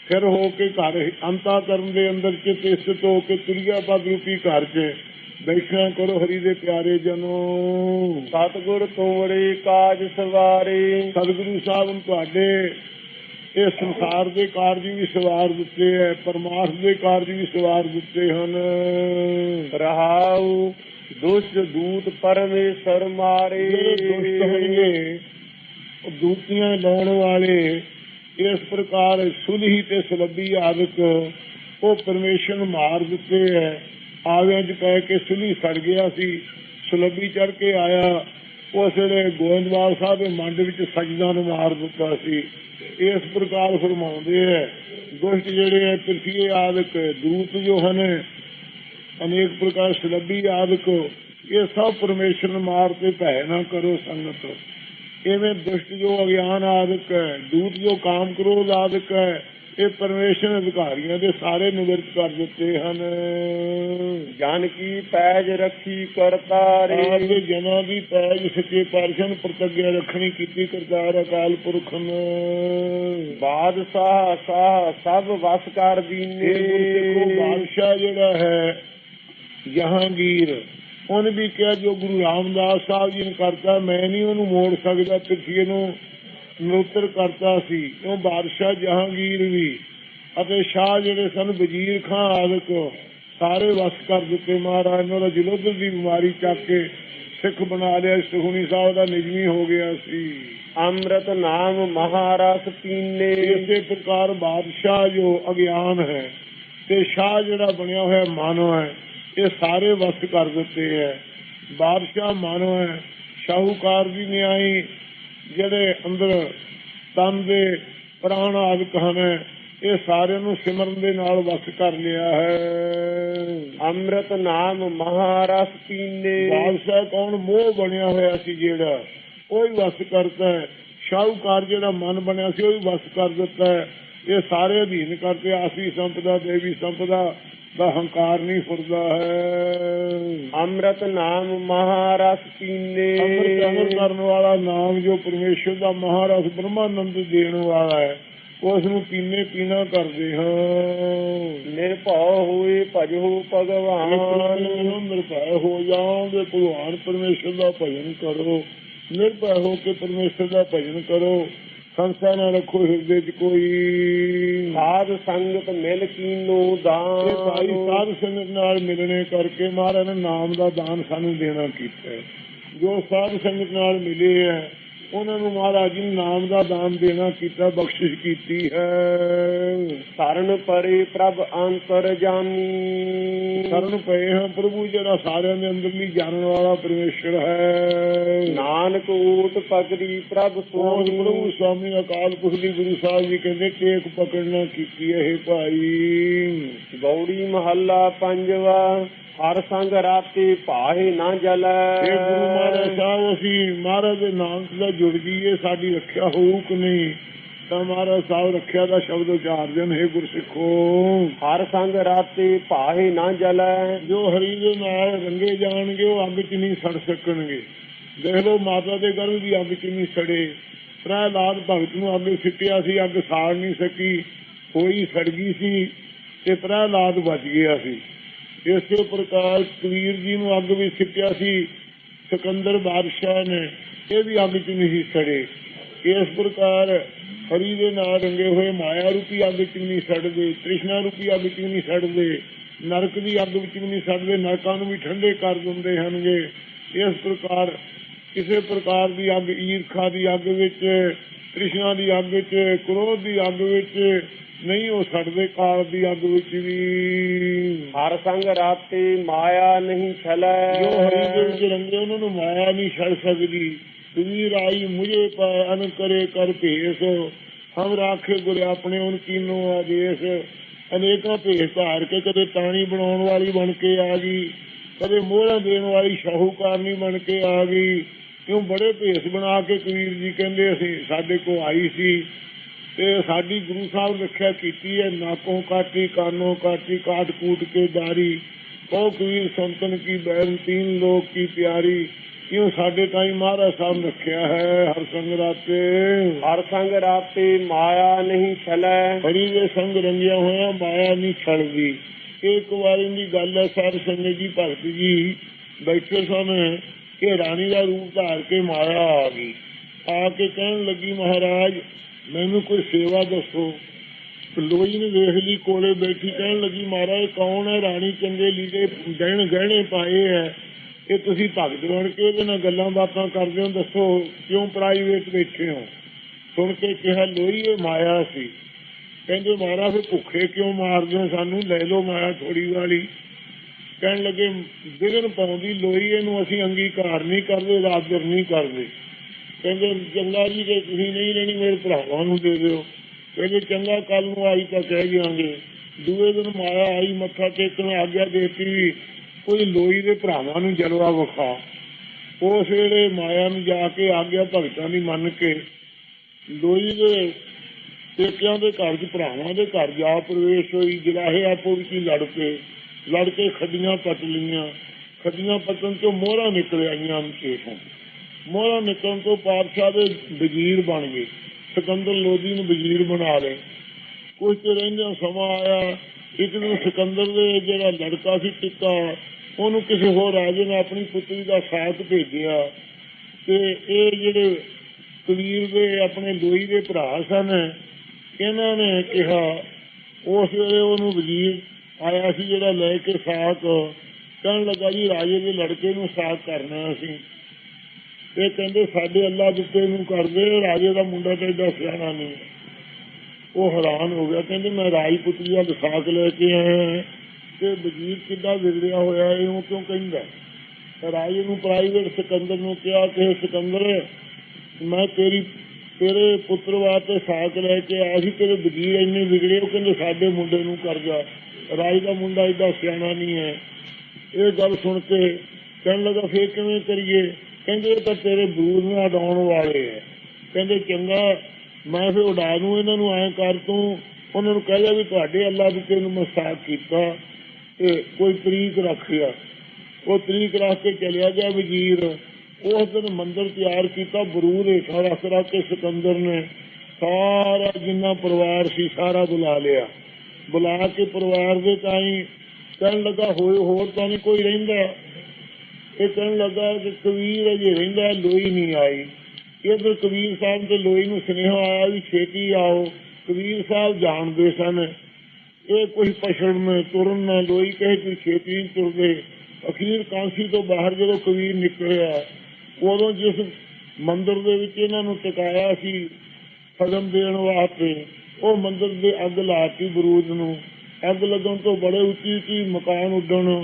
ਫਿਰ ਹੋ ਕੇ ਘਰ ਅੰਤਾ ਕਰਨ ਦੇ ਅੰਦਰ ਚ ਤੇ ਸਥਿਤ ਹੋ ਕੇ ਤੁਰਿਆ ਪਦ ਰੂਪੀ ਘਰ 'ਚ ਬੈਠਣਾ ਕਰੋ ਹਰੀ ਦੇ ਪਿਆਰੇ ਜਨੋ। ਸਤਿਗੁਰ ਤੁਮਰੇ ਕਾਜ ਸਵਾਰੇ ਸਤਿਗੁਰੂ ਸਾਹਿਬ ਨੂੰ ਤੁਹਾਡੇ ਇਹ ਸੰਸਾਰ ਦੇ ਕਾਰਜ ਵੀ ਸਵਾਰ ਦਿੱਤੇ ਹੈ ਪਰਮਾਰਥ ਦੇ ਕਾਰਜ ਵੀ ਸਵਾਰ ਦਿੱਤੇ ਹਨ। ਰਹਾਉ ਦੁਸ਼ਟ ਦੂਤ ਪਰਮੇਸ਼ਰ ਮਾਰੇ। ਦੁਸ਼ਟ ਹੋਣਗੇ ਉਹ ਦੂਤੀਆਂ ਲਾਉਣ ਵਾਲੇ ਇਸ ਪ੍ਰਕਾਰ ਸੁਲਹੀ ਤੇ ਸੁਲੱਭੀ ਆਦਿਕ ਉਹ ਪਰਮੇਸ਼ਰ ਨੂੰ ਮਾਰ ਦਿੱਤੇ ਹੈ। ਆਵਿਆਂ ਚ ਕਹਿ ਕੇ ਸੁਲਹੀ ਸੜ ਗਿਆ ਸੀ। ਸੁਲੱਭੀ ਚੜ ਕੇ ਆਇਆ। ਉਸ ਵੇਲੇ ਗੋਇੰਦਵਾਲ ਸਾਹਿਬ ਦੇ ਮੰਡ ਵਿੱਚ ਸਜਦਾ ਨੂੰ ਮਾਰ ਦਿੱਤਾ ਸੀ। ਇਸ ਪ੍ਰਕਾਰ ਫਰਮਾਉਂਦੇ ਹੈ, ਦੁਸ਼ਟ ਜਿਹੜੇ ਹੈ ਪ੍ਰਿਥੀ ਆਦਿਕ, ਦੂਤ ਜੋ ਹਨ, ਅਨੇਕ ਪ੍ਰਕਾਰ ਸੁਲੱਭੀ ਆਦਿਕ, ਇਹ ਸਭ ਪਰਮੇਸ਼ਰ ਮਾਰ ਤੇ ਭੈ ਨਾ ਕਰੋ ਸੰਗਤ। ਇਵੇਂ ਦੁਸ਼ਟ ਜੋ ਅਗਿਆਨ ਆਦਿਕ ਹੈ ਦੂਤ ਜੋ ਕਾਮ ਕ੍ਰੋਧ ਆਦਿਕ ਹੈ ਇਹ ਪਰਮੇਸ਼ਰ ਅਧਿਕਾਰੀਆਂ ਦੇ ਸਾਰੇ ਨਿਵਰਤ ਕਰ ਦਿੱਤੇ ਹਨ। ਜਨ ਕੀ ਪੈਜ ਰੱਖੀ ਕਰਤਾਰੇ। ਆਪ ਦੇ ਜਨਾਂ ਦੀ ਪੈਜ ਸੱਚੇ ਪਾਤਸ਼ਾਹ ਨੂੰ ਪ੍ਰਤੱਗਿਆ ਰੱਖਣੀ ਕੀਤੀ ਕਰਤਾਰ ਅਕਾਲ ਪੁਰਖ ਨੇ। ਬਾਦਸ਼ਾਹ ਸਾਹ ਸਭ ਵਸ ਕਰ ਦੀਨੇ। ਬਾਦਸ਼ਾਹ ਜਿਹੜਾ ਹੈ ਜਹਾਂਗੀਰ ਉਹਨੇ ਵੀ ਕਿਹਾ ਜੋ ਗੁਰੂ ਰਾਮਦਾਸ ਸਾਹਿਬ ਜੀ ਨੇ ਕਰਤਾ ਮੈਂ ਨਹੀਂ ਉਹਨੂੰ ਮੋੜ ਸਕਦਾ ਪਿੱਛੇ ਨੂੰ ਨੁੱਤਰ ਕਰਤਾ ਸੀ। ਉਹ ਬਾਦਸ਼ਾਹ ਜਹਾਂਗੀਰ ਵੀ ਅਤੇ ਸ਼ਾਹ ਜਿਹੜੇ ਸਨ ਵਜ਼ੀਰ ਖਾਂ ਆਦਿਕ ਸਾਰੇ ਵਸ ਕਰ ਦਿੱਤੇ ਮਹਾਰਾਜ ਨੇ। ਉਹਦਾ ਜਲੋਦਰ ਦੀ ਬਿਮਾਰੀ ਚੱਕ ਕੇ ਸਿੱਖ ਬਣਾ ਲਿਆ। ਸੁਖਣੀ ਸਾਹਿਬ ਦਾ ਨਿਜਮੀ ਹੋ ਗਿਆ ਸੀ। ਅੰਮ੍ਰਿਤ ਨਾਮ ਮਹਾਰਸ ਪੀਨੇ। ਇਸੇ ਪ੍ਰਕਾਰ ਬਾਦਸ਼ਾਹ ਜੋ ਅਗਿਆਨ ਹੈ ਤੇ ਸ਼ਾਹ ਜਿਹੜਾ ਬਣਿਆ ਹੋਇਆ ਮਾਨੋ ਹੈ ਇਹ ਸਾਰੇ ਵਸ ਕਰ ਦਿੱਤੇ ਹੈ ਬਾਦਸ਼ਾਹ ਮਾਨੋ ਹੈ ਸ਼ਾਹੂਕਾਰ ਦੀ ਨਿਆਈ ਜਿਹੜੇ ਅੰਦਰ ਤਨ ਦੇ ਪ੍ਰਾਣ ਆਦਿਕ ਹਨ ਇਹ ਸਾਰਿਆਂ ਨੂੰ ਸਿਮਰਨ ਦੇ ਨਾਲ ਵਸ ਕਰ ਲਿਆ ਹੈ। ਅੰਮ੍ਰਿਤ ਨਾਮ ਮਹਾਰਸ ਪੀਨੇ ਬਾਦਸ਼ਾਹ ਕੌਣ? ਮੋਹ ਬਣਿਆ ਹੋਇਆ ਸੀ ਜਿਹੜਾ ਉਹ ਹੀ ਵਸ ਕਰਦਾ ਹੈ। ਸ਼ਾਹੂਕਾਰ ਜਿਹੜਾ ਮਨ ਬਣਿਆ ਸੀ ਉਹ ਵੀ ਵਸ ਕਰ ਦਿੱਤਾ ਹੈ। ਇਹ ਸਾਰੇ ਅਧੀਨ ਕਰਕੇ ਆਸੀ ਸੰਪਦਾ ਦੇਵੀ ਸੰਪਦਾ ਦਾ ਹੰਕਾਰ ਨਹੀਂ ਫੁਰਦਾ ਹੈ। ਅੰਮ੍ਰਿਤ ਨਾਮ ਮਹਾਰਸ ਪੀਨੇ ਅੰਮ੍ਰਿਤ ਅਮਰ ਕਰਨ ਵਾਲਾ ਨਾਮ ਜੋ ਪਰਮੇਸ਼ਰ ਦਾ ਮਹਾਰਸ ਬ੍ਰਹਮਾਨੰਦ ਦੇਣ ਵਾਲਾ ਹੈ ਉਸ ਨੂੰ ਪੀਨੇ ਪੀਣਾ ਕਰਦੇ ਹਾਂ। ਨਿਰਭਉ ਹੋਏ ਭਜੋ ਭਗਵਾਨ। ਭਗਵਾਨ। ਨਿਰਭੈ ਹੋ ਜਾਓਗੇ ਭਗਵਾਨ ਪਰਮੇਸ਼ਰ ਦਾ ਭਜਨ ਕਰੋ। ਨਿਰਭੈ ਹੋ ਕੇ ਪਰਮੇਸ਼ਰ ਦਾ ਭਜਨ ਕਰੋ। ਸੰਸਾ ਨਾ ਰੱਖੋ ਹਿਰਦੇ 'ਚ ਕੋਈ ਸਾਧ ਸੰਗਤ ਮਿਲ ਕੀਨੋ ਦਾਨ ਭਾਈ ਸਾਧ ਸੰਗਤ ਨਾਲ ਮਿਲਣੇ ਕਰਕੇ ਮਹਾਰਾਜ ਨੇ ਨਾਮ ਦਾ ਦਾਨ ਸਾਨੂੰ ਦੇਣਾ ਕੀਤਾ। ਜੋ ਸਾਧ ਸੰਗਤ ਨਾਲ ਮਿਲੇ ਹੈ ਉਹਨਾਂ ਨੂੰ ਮਹਾਰਾਜ ਜੀ ਨਾਮ ਦਾ ਦਾਨ ਦੇਣਾ ਕੀਤਾ ਬਖਸ਼ਿਸ਼ ਕੀਤੀ ਹੈ। ਸਰਨ ਪਰੇ ਪ੍ਰਭ ਅੰਤਰ ਜਾਨੀ। ਸ਼ਰਨ ਪਏ ਹਾਂ ਪ੍ਰਭੂ ਜਿਹੜਾ ਸਾਰਿਆਂ ਦੇ ਅੰਦਰਲੀ ਜਾਣਨ ਵਾਲਾ ਪਰਮੇਸ਼ਰ ਹੈ। ਨਾਨਕ ਊਟ ਪਗੜੀ ਪ੍ਰਭ ਉਸ ਸੋਹੀ ਪ੍ਰਭੂ ਸਵਾਮੀ ਅਕਾਲ ਪੁਰਖ ਦੀ ਗੁਰੂ ਸਾਹਿਬ ਜੀ ਕਹਿੰਦੇ ਟੇਕ ਪਕੜਨਾ ਕੀਤੀ ਇਹ ਭਾਈ। ਗੌੜੀ ਮਹੱਲਾ ਪੰਜਵਾ। ਹਰ ਸੰਗ ਰਾਤੀ ਭਾਏ ਨਾ ਜਲੈ। ਇਹ ਗੁਰੂ ਮਹਾਰਾਜ ਸਾਹਿਬ ਅਸੀਂ ਮਹਾਰਾਜ ਦੇ ਨਾਮ ਦਾ ਜੁੜ ਜੀਏ ਸਾਡੀ ਰੱਖਿਆ ਹੋਊ ਕਿ ਨਹੀਂ? ਤਾਂ ਮਹਾਰਾਜ ਸਾਹਿਬ ਰੱਖਿਆ ਦਾ ਸ਼ਬਦ ਉਚਾਰਦੇ ਨੇ ਇਹ ਗੁਰਸਿੱਖੋ। ਹਰ ਸੰਗ ਰਾਤੀ ਭਾਏ ਨਾ ਜਲੈ। ਜੋ ਹਰੀ ਦੇ ਨਾਲ ਰੰਗੇ ਜਾਣਗੇ ਉਹ ਅੱਗ 'ਚ ਨਹੀਂ ਸੜ ਸਕਣਗੇ। ਦੇਖ ਲਓ ਮਾਤਾ ਦੇ ਗਰਭ ਦੀ ਅੱਗ 'ਚ ਨਹੀਂ ਸੜੇ। ਪ੍ਰਹਿਲਾਦ ਭਗਤ ਨੂੰ ਅੱਗ ਸਿੱਟਿਆ ਸੀ ਅੱਗ ਸਾੜ ਨਹੀਂ ਸਕੀ। ਹੋਈ ਸੜ ਗਈ ਸੀ ਤੇ ਪ੍ਰਹਿਲਾਦ ਬਚ ਗਿਆ ਸੀ। ਇਸੇ ਪ੍ਰਕਾਰ ਕਬੀਰ ਜੀ ਨੂੰ ਅੱਗ ਵਿੱਚ ਸਿੱਟਿਆ ਸੀ, ਸਿਕੰਦਰ ਬਾਦਸ਼ਾਹ ਨੇ, ਇਹ ਵੀ ਅੱਗ 'ਚ ਨਹੀਂ ਸੜੇ। ਇਸ ਪ੍ਰਕਾਰ ਹਰੀ ਦੇ ਨਾਲ ਰੰਗੇ ਹੋਏ ਮਾਇਆ ਰੂਪੀ ਅੱਗ 'ਚ ਵੀ ਨਹੀਂ ਸੜਦੇ, ਤ੍ਰਿਸ਼ਨਾ ਰੂਪੀ ਅੱਗ 'ਚ ਨਹੀਂ ਸੜਦੇ, ਨਰਕ ਦੀ ਅੱਗ ਵਿੱਚ ਵੀ ਨਹੀਂ ਸੜਦੇ, ਨਰਕਾਂ ਨੂੰ ਵੀ ਠੰਡੇ ਕਰ ਦਿੰਦੇ ਹਨਗੇ ਇਸ ਪ੍ਰਕਾਰ ਕਿਸੇ ਪ੍ਰਕਾਰ ਦੀ ਅੱਗ ਈਰਖਾ ਦੀ ਅੱਗ ਵਿੱਚ, ਤ੍ਰਿਸ਼ਨਾ ਦੀ ਅੱਗ ਵਿੱਚ, ਕ੍ਰੋਧ ਦੀ ਅੱਗ ਵਿੱਚ ਨਹੀਂ ਉਹ ਸੜਦੇ ਕਾਲ ਦੀ ਅੱਗ ਵਿੱਚ ਵੀ। ਹਰ ਸੰਗ ਰਾਤੇ ਮਾਇਆ ਨਹੀਂ ਛਲੈ। ਜੋ ਹਰੀ ਦੇ ਵਿੱਚ ਰੰਗੇ ਉਹਨਾਂ ਨੂੰ ਮਾਇਆ ਨਹੀਂ ਛੱਡ ਸਕਦੀ। ਕਬੀਰ ਆਈ ਮੁਝੇ ਪਾਨ ਕਰੇ ਕਰ ਭੇਸ। ਹਮ ਰਾਖੇ ਗੁਰ ਆਪਣੇ ਉਨ ਕੀਨੋ ਆਦੇਸ਼ ਅਨੇਕਾਂ ਭੇਸ ਧਾਰ ਕੇ ਕਦੇ ਤਾਣੀ ਬਣਾਉਣ ਵਾਲੀ ਬਣ ਕੇ ਆ ਗਈ। ਕਦੇ ਮੋਹਰਾਂ ਦੇਣ ਵਾਲੀ ਸ਼ਾਹੂਕਾਰਨੀ ਬਣ ਕੇ ਆ ਗਈ। ਕਿਉਂ ਬੜੇ ਭੇਸ ਬਣਾ ਕੇ ਕਬੀਰ ਜੀ ਕਹਿੰਦੇ ਅਸੀਂ ਸਾਡੇ ਕੋ ਆਈ ਸੀ। ਤੇ ਸਾਡੀ ਗੁਰੂ ਸਾਹਿਬ ਰੱਖਿਆ ਕੀਤੀ ਹੈ ਨਾਕੋਂ ਕਾਟੀ ਕਾਨੋਂ ਕਾਟੀ ਕਾਟ ਕੂਟ ਕੇ ਦਾਰੀ। ਕਹੋ ਕਬੀਰ ਸੰਤਨ ਕੀ ਬੈਨ ਤੀਨ ਲੋਕ ਕੀ ਪਿਆਰੀ। ਕਿਉਂ ਸਾਡੇ ਤਾਈ ਮਹਾਰਾਜ ਸਾਹਿਬ ਰੱਖਿਆ ਹੈ ਹਰ ਸੰਗ ਰਾਤੇ। ਹਰ ਸੰਗ ਰਾਤੇ ਮਾਇਆ ਨਹੀਂ ਛਲੈ। ਹਰੀ ਦੇ ਸੰਗ ਰੰਗਿਆ ਹੋਇਆ ਮਾਇਆ ਨਹੀਂ ਛੜਦੀ ਇੱਕ ਵਾਰੀ ਦੀ ਗੱਲ ਹੈ ਸਾਧ ਸੰਗਤ ਜੀ ਭਗਤ ਜੀ ਬੈਠੇ ਸਨ ਕਿ ਰਾਣੀ ਦਾ ਰੂਪ ਧਾਰ ਕੇ ਮਾਇਆ ਆ ਗਈ। ਆ ਕੇ ਕਹਿਣ ਲੱਗੀ ਮਹਾਰਾਜ ਮੈਨੂੰ ਕੋਈ ਸੇਵਾ ਦੱਸੋ। ਲੋਈ ਨੇ ਵੇਖ ਲਈ, ਕੋਲੇ ਬੈਠੀ ਕਹਿਣ ਲੱਗੀ, ਮਹਾਰਾਜ, ਕੌਣ ਹੈ? ਰਾਣੀ ਚੰਗੇ ਲੀੜੇ ਗਹਿਣ ਗਹਿਣੇ ਪਾਏ ਹੈ। ਇਹ ਤੁਸੀਂ ਭਗਤ ਬਣ ਕੇ ਇਹਦੇ ਨਾਲ ਗੱਲਾਂ ਬਾਤਾਂ ਕਰਦੇ ਹੋ, ਦੱਸੋ ਕਿਉਂ ਪ੍ਰਾਈਵੇਟ ਬੈਠੇ ਹੋ? ਸੁਣ ਕੇ ਕਿਹਾ, ਲੋਈ, ਇਹ ਮਾਇਆ ਸੀ। ਕਹਿੰਦੇ, ਮਹਾਰਾਜ, ਫਿਰ ਭੁੱਖੇ ਕਿਉਂ ਮਾਰਦੇ ਹੋ? ਸਾਨੂੰ ਲੈ ਲਓ ਮਾਇਆ ਥੋੜੀ ਵਾਲੀ। ਕਹਿਣ ਲੱਗੇ ਵਿਗਨ ਪਾਉਂਦੀ ਲੋਈ, ਇਹਨੂੰ ਅਸੀਂ ਅੰਗੀਕਾਰ ਨਹੀਂ ਕਰਦੇ ਰਾਜਰ ਨਹੀਂ ਕਰਦੇ। ਕਹਿੰਦੇ ਚੰਗਾ ਜੀ ਜੇ ਤੁਸੀਂ ਨਹੀਂ ਲੈਣੀ ਮੇਰੇ ਭਰਾਵਾਂ ਨੂੰ ਦੇ ਦਿਓ। ਕਹਿੰਦੇ ਚੰਗਾ ਕੱਲ ਨੂੰ ਆਈ ਤਾਂ ਕਹਿ ਦਿਆਂਗੇ। ਦੂਏ ਦਿਨ ਮਾਇਆ ਆਈ, ਮੱਥਾ ਟੇਕਣ ਆਗਿਆ ਦੇਤੀ ਕੋਈ ਲੋਈ ਦੇ ਭਰਾਵਾਂ ਨੂੰ ਜਲਵਾ ਵਿਖਾ। ਉਸ ਵੇਲੇ ਮਾਇਆ ਨੂੰ ਜਾ ਕੇ ਆਗਿਆ ਭਗਤਾਂ ਦੀ ਮੰਨ ਕੇ, ਲੋਈ ਦੇ ਟੇਕਿਆਂ ਦੇ ਘਰ ਚ, ਭਰਾਵਾਂ ਦੇ ਘਰ ਜਾ ਪ੍ਰਵੇਸ਼ ਹੋਈ, ਜਲਾਹੇ ਆਪੋ ਵਿੱਚ ਲੜ ਪਏ। ਲੜ ਕੇ ਖੱਡੀਆਂ ਪੱਟ ਲਈਆਂ। ਖੱਡੀਆਂ ਪੱਟਣ ਤੋਂ ਮੋਹਰਾਂ ਨਿਕਲ ਆਈਆਂ ਅੰਕੇਸ਼ੋਂ ਮੋਹਰਾ ਨਿਕਲਣ ਤੋਂ ਪਾਤਸ਼ਾਹ ਦੇ ਵਜ਼ੀਰ ਬਣ ਗਏ। ਸਿਕੰਦਰ ਲੋਧੀ ਨੂੰ ਵਜ਼ੀਰ ਬਣਾ ਲਏ। ਕੁਝ ਤੇ ਰਹਿੰਦਿਆਂ ਸਮਾਂ ਆਇਆ, ਇੱਕ ਦਿਨ ਸਿਕੰਦਰ ਦੇ ਜਿਹੜਾ ਲੜਕਾ ਸੀ ਟਿੱਕਾ ਉਹਨੂੰ ਕਿਸੇ ਹੋਰ ਰਾਜੇ ਨੇ ਆਪਣੀ ਪੁੱਤਰੀ ਦਾ ਸਾਥ ਭੇਜਿਆ ਤੇ ਇਹ ਜਿਹੜੇ ਕਬੀਰ ਦੇ ਆਪਣੇ ਲੋਹੀ ਦੇ ਭਰਾ ਸਨ, ਇਹਨਾਂ ਨੇ ਕਿਹਾ, ਉਸ ਵੇਲੇ ਉਹਨੂੰ ਵਜ਼ੀਰ ਆਇਆ ਸੀ ਜਿਹੜਾ ਲੈ ਕੇ ਸਾਥ, ਕਹਿਣ ਲੱਗਾ ਜੀ ਰਾਜੇ ਦੇ ਲੜਕੇ ਨੂੰ ਸਾਥ ਕਰਨਾ ਅਸੀਂ। ਇਹ ਕਹਿੰਦੇ ਸਾਡੇ ਅੱਲਾ ਦਿੱਤੇ ਨੂੰ ਕਰਦੇ, ਰਾਜੇ ਦਾ ਮੁੰਡਾ ਤੇ ਏਡਾ ਸਿਆਣਾ ਨਹੀਂ ਉਹ ਹੈਰਾਨ ਹੋ ਗਿਆ, ਕਹਿੰਦੇ ਮੈਂ ਰਾਜਪੁੱਤਰੀ ਦਾ ਸਾਥ ਲੈ ਕੇ ਆਇਆ ਤੇ ਵਜ਼ੀਰ ਕਿੱਦਾਂ ਵਿਗੜਿਆ ਹੋਇਆ ਇਹ ਉਹ ਕਿਉਂ ਕਹਿੰਦਾ ਰਾਜੇ ਨੂੰ ਪ੍ਰਾਈਵੇਟ ਸਿਕੰਦਰ ਨੂੰ ਕਿਹਾ ਕਿ ਸਿਕੰਦਰ, ਮੈਂ ਤੇਰੀ, ਤੇਰੇ ਪੁੱਤਰ ਵਾਸਤੇ ਸਾਥ ਲੈ ਕੇ ਆਇਆ ਸੀ, ਤੇਰੇ ਵਜ਼ੀਰ ਇੰਨੇ ਵਿਗੜੇ, ਉਹ ਕਹਿੰਦੇ ਸਾਡੇ ਮੁੰਡੇ ਨੂੰ ਕਰ ਜਾ। ਰਾਜ ਦਾ ਮੁੰਡਾ ਏਡਾ ਸਿਆਣਾ ਨਹੀਂ ਹੈ। ਇਹ ਗੱਲ ਸੁਣ ਕੇ ਕਹਿਣ ਲੱਗਾ, ਫੇਰ ਕਿਵੇਂ ਕਰੀਏ? ਕਹਿੰਦੇ ਇਹ ਤਾਂ ਤੇਰੇ ਬਰੂਦ ਨੂੰ ਉਡਾਉਣ ਵਾਲੇ ਹੈ ਕਹਿੰਦੇ ਚੰਗਾ, ਮੈਂ ਫਿਰ ਉਡਾ ਦੂੰ ਇਹਨਾਂ ਨੂੰ, ਐਂ ਕਰ ਤੂੰ। ਉਹਨਾਂ ਨੂੰ ਕਹਿ ਜਾ ਵੀ ਤੁਹਾਡੇ ਅੱਲਾ ਦੀ ਤੈਨੂੰ ਮੈਂ ਕੀਤਾ ਤੇ ਕੋਈ ਤਰੀਕ ਰੱਖਿਆ ਉਹ ਤਰੀਕ ਰੱਖ ਕੇ ਚਲਿਆ ਗਿਆ ਵਜ਼ੀਰ। ਉਸ ਦਿਨ ਮੰਦਿਰ ਤਿਆਰ ਕੀਤਾ, ਬਰੂਦ ਹੇਠਾਂ ਰੱਖ ਰੱਖ ਕੇ ਸਿਕੰਦਰ ਨੇ ਸਾਰਾ ਜਿੰਨਾ ਪਰਿਵਾਰ ਸੀ ਸਾਰਾ ਬੁਲਾ ਲਿਆ। ਬੁਲਾ ਕੇ ਪਰਿਵਾਰ ਦੇ ਤਾਈ ਕਹਿਣ ਲੱਗਾ, ਹੋਏ ਹੋਰ ਤਾਂ ਨਹੀਂ ਕੋਈ ਰਹਿੰਦਾ? ਇਹ ਕਹਿਣ ਲੱਗਾ ਕਿ ਕਬੀਰ ਅਜੇ ਰਹਿੰਦਾ, ਲੋਈ ਨਹੀਂ ਆਈ। ਇਧਰ ਕਬੀਰ ਸਾਹਿਬ ਤੇ ਲੋਈ ਨੂੰ ਸੁਨੇਹਾ ਆਇਆ ਵੀ ਛੇਤੀ ਆਓ। ਕਬੀਰ ਸਾਹਿਬ ਜਾਣਦੇ ਸਨ, ਇਹ ਕੋਈ ਪਛੜ ਤੁਰਨ ਨਾ ਲੋਈ ਕਹੇ ਕਿ ਛੇਤੀ ਤੁਰਦੇ। ਅਖੀਰ ਕਾਂਸੀ ਤੋਂ ਬਾਹਰ ਜਦੋਂ ਕਬੀਰ ਨਿਕਲਿਆ, ਉਦੋਂ ਜਿਸ ਮੰਦਿਰ ਦੇ ਵਿੱਚ ਇਹਨਾਂ ਨੂੰ ਟਿਕਾਇਆ ਸੀ ਸਗਨ ਦੇਣ ਵਾਸਤੇ, ਉਹ ਮੰਦਿਰ ਦੇ ਅੱਗ ਲਾਤੀ ਬਰੂਦ ਨੂੰ। ਅੱਗ ਲੱਗਣ ਤੋਂ ਬੜੇ ਉੱਚੀ ਉੱਚੀ ਮਕਾਨ ਉੱਡਣ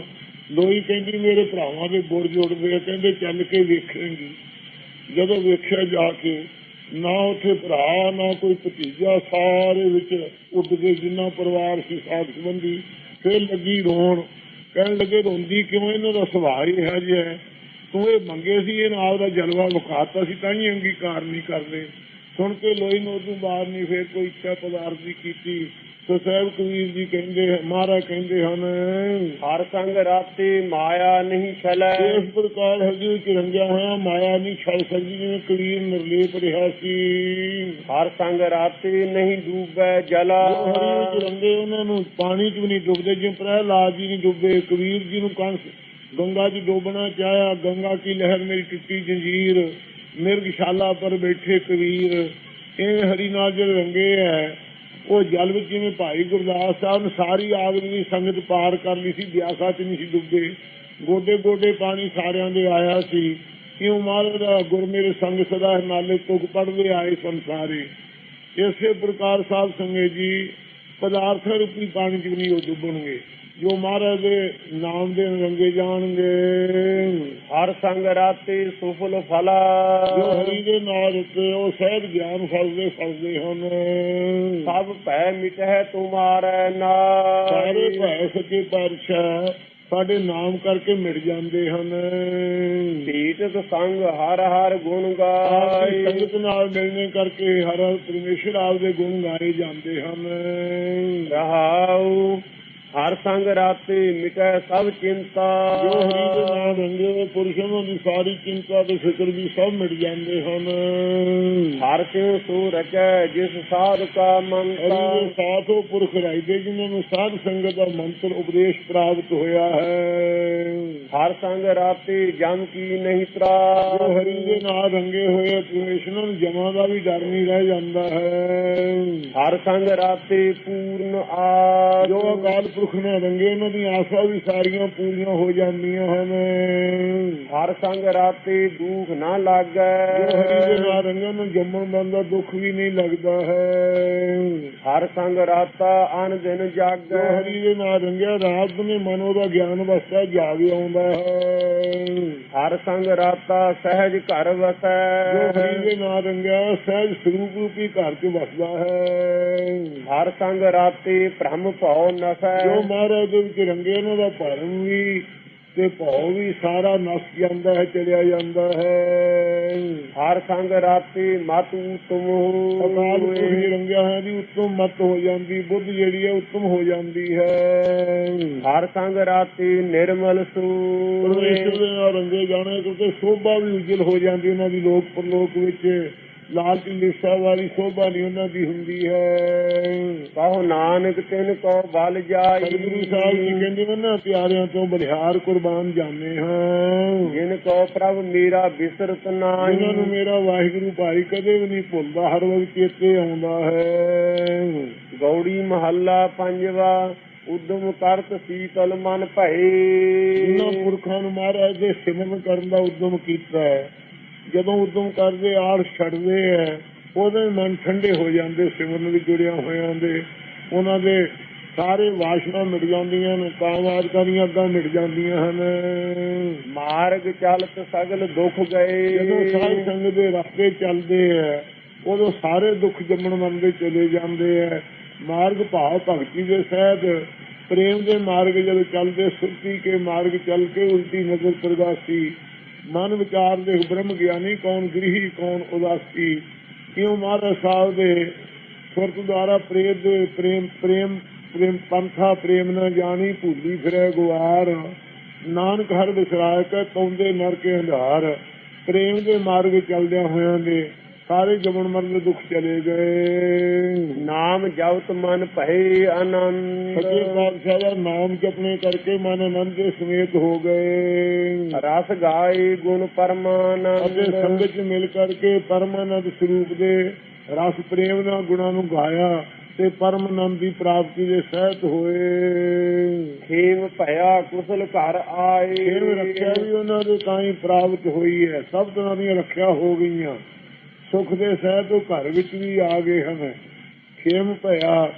ਲੋਈ ਕਹਿੰਦੀ, ਮੇਰੇ ਭਰਾਵਾਂ ਦੇ ਬੁਰਜ ਉੱਡਦੇ ਆ। ਕਹਿੰਦੇ, ਚੱਲ ਕੇ ਵੇਖਾਂਗੀ। ਜਦੋਂ ਵੇਖਿਆ ਜਾ ਕੇ, ਨਾ ਉੱਥੇ ਭਰਾ, ਨਾ ਕੋਈ ਭਤੀਜਾ, ਸਾਰੇ ਵਿੱਚ ਉੱਡ ਗਏ ਜਿੰਨਾ ਪਰਿਵਾਰ ਸੀ ਸਾਥ ਸੰਬੰਧੀ, ਫੇਰ ਲੱਗੀ ਰੋਣ। ਕਹਿਣ ਲੱਗੇ, ਰੋਂਦੀ ਕਿਉਂ? ਇਹਨਾਂ ਦਾ ਸੁਭਾਅ ਹੀ ਇਹੋ ਜਿਹਾ ਤੂੰ ਇਹ ਮੰਗੇ ਸੀ, ਇਹ ਨਾਲ ਦਾ ਜਲਵਾ ਵਿਖਾਤਾ ਸੀ, ਤਾਂ ਹੀ ਅੰਗੀਕਾਰ ਨਹੀਂ ਕਰਦੇ। ਸੁਣ ਕੇ ਲੋਈ ਨੂੰ ਉਦੋਂ ਬਾਹਰ ਨਹੀਂ, ਫੇਰ ਕੋਈ ਇੱਛਾ ਪਦਾਰਥ ਦੀ ਕੀਤੀ। ਸੋ ਸਾਹਿਬ ਕਬੀਰ ਜੀ ਕਹਿੰਦੇ ਮਹਾਰਾਜ ਕਹਿੰਦੇ ਹਨ ਹਰ ਸੰਗ ਰਾਤੇ ਮਾਇਆ ਨਹੀਂ ਛਲੈ। ਇਸ ਪ੍ਰਕਾਰ ਹਰਜੀ ਵਿੱਚ ਰੰਗਿਆ ਹੋਇਆ ਮਾਇਆ ਨਹੀਂ ਛੱਡ ਸਕਦੀ ਜਿਵੇਂ ਕਬੀਰ ਨਿਰਲੇਪ ਰਿਹਾ ਸੀ ਹਰ ਸੰਗ ਰਾਤੇ ਨਹੀਂ ਡੂਬੈ ਜਲਾ। ਹਰੀ ਰੰਗੇ ਉਹਨਾਂ ਨੂੰ ਪਾਣੀ 'ਚ ਵੀ ਨਹੀਂ ਡੁੱਬਦੇ ਜਿਵੇਂ ਪ੍ਰਹਿਲਾਦ ਜੀ ਨਹੀਂ ਡੁੱਬੇ ਕਬੀਰ ਜੀ ਨੂੰ ਕੰਸ ਗੰਗਾ 'ਚ ਡੋਬਣਾ ਚਾਹਿਆ ਗੰਗਾ ਕੀ ਲਹਿਰ ਮੇਰੀ ਟੁੱਟੀ ਜੰਜੀਰ ਮਿਰਗਸ਼ਾਲਾ ਪਰ ਬੈਠੇ ਕਬੀਰ। ਇਹ ਹਰੀ ਨਾਲ ਜਿਹੜੇ ਰੰਗੇ ਹੈ ਉਹ ਜਲ ਵਿੱਚ ਜਿਵੇਂ ਭਾਈ ਗੁਰਦਾਸ ਸਾਹਿਬ ਨੇ ਸਾਰੀ ਆਦਮੀ ਦੀ ਸੰਗਤ ਪਾਰ ਕਰ ਲਈ ਸੀ ਬਿਆਸਾ 'ਚ ਨਹੀਂ ਸੀ ਡੁੱਬੇ। ਗੋਡੇ ਗੋਡੇ ਪਾਣੀ ਸਾਰਿਆਂ ਦੇ ਆਇਆ ਸੀ। ਕਿਉਂ ਮਹਾਰਾਜ ਦਾ ਗੁਰ ਮੇਰੇ ਸੰਗ ਸਦਾ ਹਿਮਾਲੇ ਤੁਗ ਪੜਦੇ ਆਏ ਸੰਸਾਰੇ। ਇਸੇ ਪ੍ਰਕਾਰ ਸਾਧ ਸੰਗੇ ਜੀ, ਪਦਾਰਥ ਰੂਪੀ ਪਾਣੀ ਚ ਵੀ ਨਹੀਂ ਉਹ ਡੁੱਬਣਗੇ। ਜੋ ਮਹਾਰਾਜ ਦੇ ਨਾਮ ਦੇ ਰੰਗੇ ਜਾਣਗੇ। ਹਰ ਸੰਗ ਰਾਤੀ ਸੁਫਲ ਫਲਾ। ਜੋ ਹਰੀ ਦੇ ਨਾਲ ਉੱਤੇ ਉਹ ਸਹਿਜ ਗਿਆਨ ਫਲਦੇ ਫਲਦੇ ਹਨ। ਸਭ ਭੈ ਮਿਟਹਿ ਤੁਮਾਰੈ ਨਾਮ ਸਾਰੇ ਭੈ ਸੱਚੇ ਪਾਤਸ਼ਾਹ ਸਾਡੇ ਨਾਮ ਕਰਕੇ ਮਿਟ ਜਾਂਦੇ ਹਨ। ਪੀਟਤ ਸੰਗ ਹਰ ਹਰ ਗੁਣ ਗਾਏ ਸੰਗਤ ਨਾਲ ਮਿਲਣੇ ਕਰਕੇ ਹਰ ਹਰ ਪਰਮੇਸ਼ਰ ਆਪ ਦੇ ਗੁਣ ਗਾਏ ਜਾਂਦੇ ਹਨ। ਰਹਾਉ ਹਰ ਸੰਗ ਰਾਤੀ ਮਿਟੈ ਸਭ ਚਿੰਤਾ। ਜੋ ਹਰੀ ਦੇ ਨਾਲ ਰੰਗੇ ਹੋਏ ਪੁਰਸ਼ ਦੀ ਸਾਰੀ ਚਿੰਤਾ ਤੇ ਫਿਕਰ ਵੀ ਸਭ ਮਿਟ ਜਾਂਦੇ ਹਨ। ਹਰ ਸਿਉ ਸੂ ਰਚੈ ਜਿਸ ਸਾਧ ਕਾ ਮੰਤਾ ਹਰੀ ਦੇ ਸਾਥ ਉਹ ਪੁਰਖ ਰਾਈਦੇ ਜਿਨ੍ਹਾਂ ਨੂੰ ਸਾਧ ਸੰਗਤ ਦਾ ਮੰਤਰ ਉਪਦੇਸ਼ ਪ੍ਰਾਪਤ ਹੋਇਆ ਹੈ। ਹਰ ਸੰਗ ਰਾਤੀ ਜਮ ਕੀ ਨਹੀਂ ਜੋ ਤਰਾ ਹਰੀ ਦੇ ਨਾਲ ਰੰਗੇ ਹੋਏ ਪਰਮੇਸ਼ਰ ਨੂੰ ਜਮਾਂ ਦਾ ਵੀ ਡਰ ਨਹੀਂ ਰਹਿ ਜਾਂਦਾ ਹੈ। ਹਰ ਸੰਗ ਰਾਤੀ ਪੂਰਨ ਆਸ। ਜੋ ਅਕਾਲ ਪੁਰਖ ਨਾਲ ਰੰਗੇ ਉਹਨਾਂ ਦੀਆਂ ਆਸਾਂ ਵੀ ਸਾਰੀਆਂ ਪੂਰੀਆਂ ਹੋ ਜਾਂਦੀਆਂ ਹਨ। ਹਰ ਸੰਗ ਰਾਤੀ ਦੁਖ ਨਾ ਜੋ ਹਰੀ ਦੇ ਲਾਗੈ ਨਾਲ ਰੰਗੇ ਨੂੰ ਜੰਮਣ ਮਰਨ ਦਾ ਦੁੱਖ ਵੀ ਨਹੀਂ ਲੱਗਦਾ ਹੈ। ਹਰ ਸੰਗ ਰਾਤਾ ਅਨ ਦਿਨ ਜਾਗੈ। ਹਰੀ ਦੇ ਨਾਲ ਰੰਗਿਆ ਰਾਤ ਨੇ ਮਨੋ ਦਾ ਗਿਆਨ ਵਸਦਾ ਜਾਗ ਆਉਂਦਾ ਹੈ। ਹਰ ਸੰਗ ਰਾਤਾ ਸਹਿਜ ਘਰ ਵਸੈ। ਹਰੀ ਦੇ ਨਾਲ ਰੰਗਿਆ ਸਹਿਜ ਸਰੂਪ ਰੂਪੀ ਘਰ ਚ ਵਸਦਾ ਹੈ। ਹਰ ਸੰਗ ਰਾਤੀ ਭ੍ਰਮ ਭਉ ਨਸੈ। ਜੋ ਮਹਾਰਾਜ ਦੇ ਵਿੱਚ ਰੰਗੇ ਉਹਨਾਂ ਦਾ ਭਰਮ ਵੀ ਤੇ ਭਉ ਵੀ ਸਾਰਾ ਨਸ ਜਾਂਦਾ ਹੈ ਚਲਿਆ ਜਾਂਦਾ ਹੈ। ਹਰ ਸੰਗ ਰਾਤੀ ਮਤ ਅਕਾਲ ਪੁਰਖ ਉਤਮ ਰੰਗਿਆ ਹੋਇਆ ਦੀ ਉੱਤਮ ਮਤ ਹੋ ਜਾਂਦੀ ਬੁੱਧ ਜਿਹੜੀ ਹੈ ਉੱਤਮ ਹੋ ਜਾਂਦੀ ਹੈ। ਹਰ ਸੰਗ ਰਾਤੀ ਨਿਰਮਲ ਪਰਮੇਸ਼ਰ ਸੂਰ ਦੇ ਨਾਲ ਰੰਗੇ ਜਾਣੇ ਕਿਉਂਕਿ ਸੋਭਾ ਵੀ ਉਜਲ ਹੋ ਜਾਂਦੀ ਉਹਨਾਂ ਦੀ ਲੋਕ ਪਰਲੋਕ ਵਿੱਚ। ਲਾਲ ਲਿਸਾ ਵਾਲੀ ਸੋਭਾ ਨਹੀਂ ਉਹਨਾਂ ਦੀ ਹੁੰਦੀ ਹੈ। ਕਹੋ ਨਾਨਕ ਤਿਨ ਕੋ ਬਲ ਜਾਈ। ਸਤਿਗੁਰੂ ਸਾਹਿਬ ਜੀ ਕਹਿੰਦੇ ਨੇ ਨਾ ਪਿਆਰਿਆਂ ਤੋਂ ਬਲਿਹਾਰ ਕੁਰਬਾਨ ਜਾਣੇ ਹਾਂ। ਜਿਨ ਕੋ ਪ੍ਰਭ ਮੇਰਾ ਬਿਸਰਤ ਇਹਨਾਂ ਨੂੰ ਨਾਹੀ ਮੇਰਾ ਵਾਹਿਗੁਰੂ ਭਾਈ ਕਦੇ ਵੀ ਨਹੀਂ ਭੁੱਲਦਾ ਹਰ ਵਕਤ ਚੇਤੇ ਆਉਂਦਾ ਹੈ। ਗੌੜੀ ਮਹੱਲਾ ਪੰਜਵਾ ਉਦਮ ਕਰਤ ਸੀਤਲ ਮਨ ਭਏ। ਇਹਨਾਂ ਪੁਰਖਾਂ ਨੂੰ ਮਹਾਰਾਜ ਦੇ ਸਿਮਰਨ ਕਰਨ ਦਾ ਉਦਮ ਕੀਤਾ ਹੈ। ਜਦੋਂ ਉਦਮ ਕਰਦੇ ਆੜ ਛੱਡਦੇ ਹੈ ਉਹਦੇ ਮਨ ਠੰਡੇ ਹੋ ਜਾਂਦੇ ਸਿਮਰਨ ਵਿੱਚ ਜੁੜਿਆ ਹੋਇਆਂ ਦੇ ਉਹਨਾਂ ਦੇ ਸਾਰੇ ਵਾਸ਼ਨਾ ਮਿਟ ਜਾਂਦੀਆਂ ਨੇ ਕਾਮਾਦਿਕਾਂ ਅੱਗਾ ਮਿਟ ਜਾਂਦੀਆਂ ਹਨ। ਮਾਰਗ ਚਲਤ ਸਗਲ ਦੁਖ ਗਏ। ਜਦੋਂ ਸਾਧ ਸੰਗ ਦੇ ਰਸਤੇ ਚੱਲਦੇ ਹੈ ਉਦੋਂ ਸਾਰੇ ਦੁੱਖ ਜੰਮਣ ਮਨ ਦੇ ਚਲੇ ਜਾਂਦੇ ਹੈ ਮਾਰਗ ਭਾਵ ਭਗਤੀ ਦੇ ਸਹਿਤ ਪ੍ਰੇਮ ਦੇ ਮਾਰਗ ਜਦੋਂ ਚੱਲਦੇ ਸੁਰਤੀ ਕੇ ਮਾਰਗ ਚੱਲ ਕੇ ਉਲਟੀ ਨਜ਼ਰ ਪ੍ਰਗਾਸੀ। ਮਨ ਵਿਚਾਰ ਦੇ ਬ੍ਰਹਮ ਗਿਆਨੀ ਕੌਣ ਗ੍ਰਹੀ, ਕੌਣ ਉਦਾਸੀ? ਕਿਉਂ ਮਹਾਰਾਜ ਸਾਹਿਬ ਦੇ ਸੁਰਤ ਦੁਆਰਾ ਪ੍ਰੇਮ ਦੇ ਪ੍ਰੇਮ ਪ੍ਰੇਮ ਪ੍ਰੇਮ ਪੰਥਾ, ਪ੍ਰੇਮ ਨਾ ਜਾਣੀ, ਭੁੱਲੀ ਫਿਰੈ ਗੁਆਰ ਨਾਨਕ ਹਰ ਵਿਸਰਾਇ ਕੈ ਪੌਂਦੇ ਨਰ ਕੇ ਅੰਧਾਰ। ਪ੍ਰੇਮ ਦੇ ਮਾਰਗ ਚੱਲਦਿਆਂ ਹੋਇਆਂ ਦੇ ਸਾਰੇ ਜਮਨ ਮਰਨ ਦੇ ਦੁੱਖ ਚਲੇ ਗਏ। ਨਾਮ ਜਪਤ ਮਨ ਭਏ ਆਨੰਦ। ਸੱਚੇ ਪਾਤਸ਼ਾਹ ਦਾ ਨਾਮ ਜਪਣੇ ਕਰਕੇ ਮਨ ਆਨੰਦ ਦੇ ਸਮੇਤ ਹੋ ਗਏ। ਰਸ ਗਾਏ ਗੁਣ ਅਤੇ ਪਰਮਾਨੰਦ ਸੰਗਤ ਚ ਮਿਲ ਕਰਕੇ ਪਰਮਾਨੰਦ ਸਰੂਪ ਦੇ ਰਸ ਪ੍ਰੇਮ ਨਾਲ ਗੁਣਾਂ ਨੂੰ ਗਾਇਆ ਤੇ ਪਰਮਾਨੰਦ ਦੀ ਪ੍ਰਾਪਤੀ ਦੇ ਸਹਿਤ ਹੋਏ। ਖੇਮ ਭਇਆ ਕੁਸਲ ਘਰ ਆਏ। ਇਹ ਰੱਖਿਆ ਵੀ ਉਹਨਾਂ ਦੇ ਤਾਂ ਹੀ ਪ੍ਰਾਪਤ ਹੋਈ ਹੈ। ਸਭ ਤਰ੍ਹਾਂ ਦੀਆਂ ਰੱਖਿਆ ਹੋ ਗਈਆਂ। ਸੁਖ ਦੇ ਸਹਿਤ ਉਹ ਘਰ ਵਿੱਚ ਵੀ ਆ ਗਏ ਹਨ। ਖੇਮ ਭਇਆ,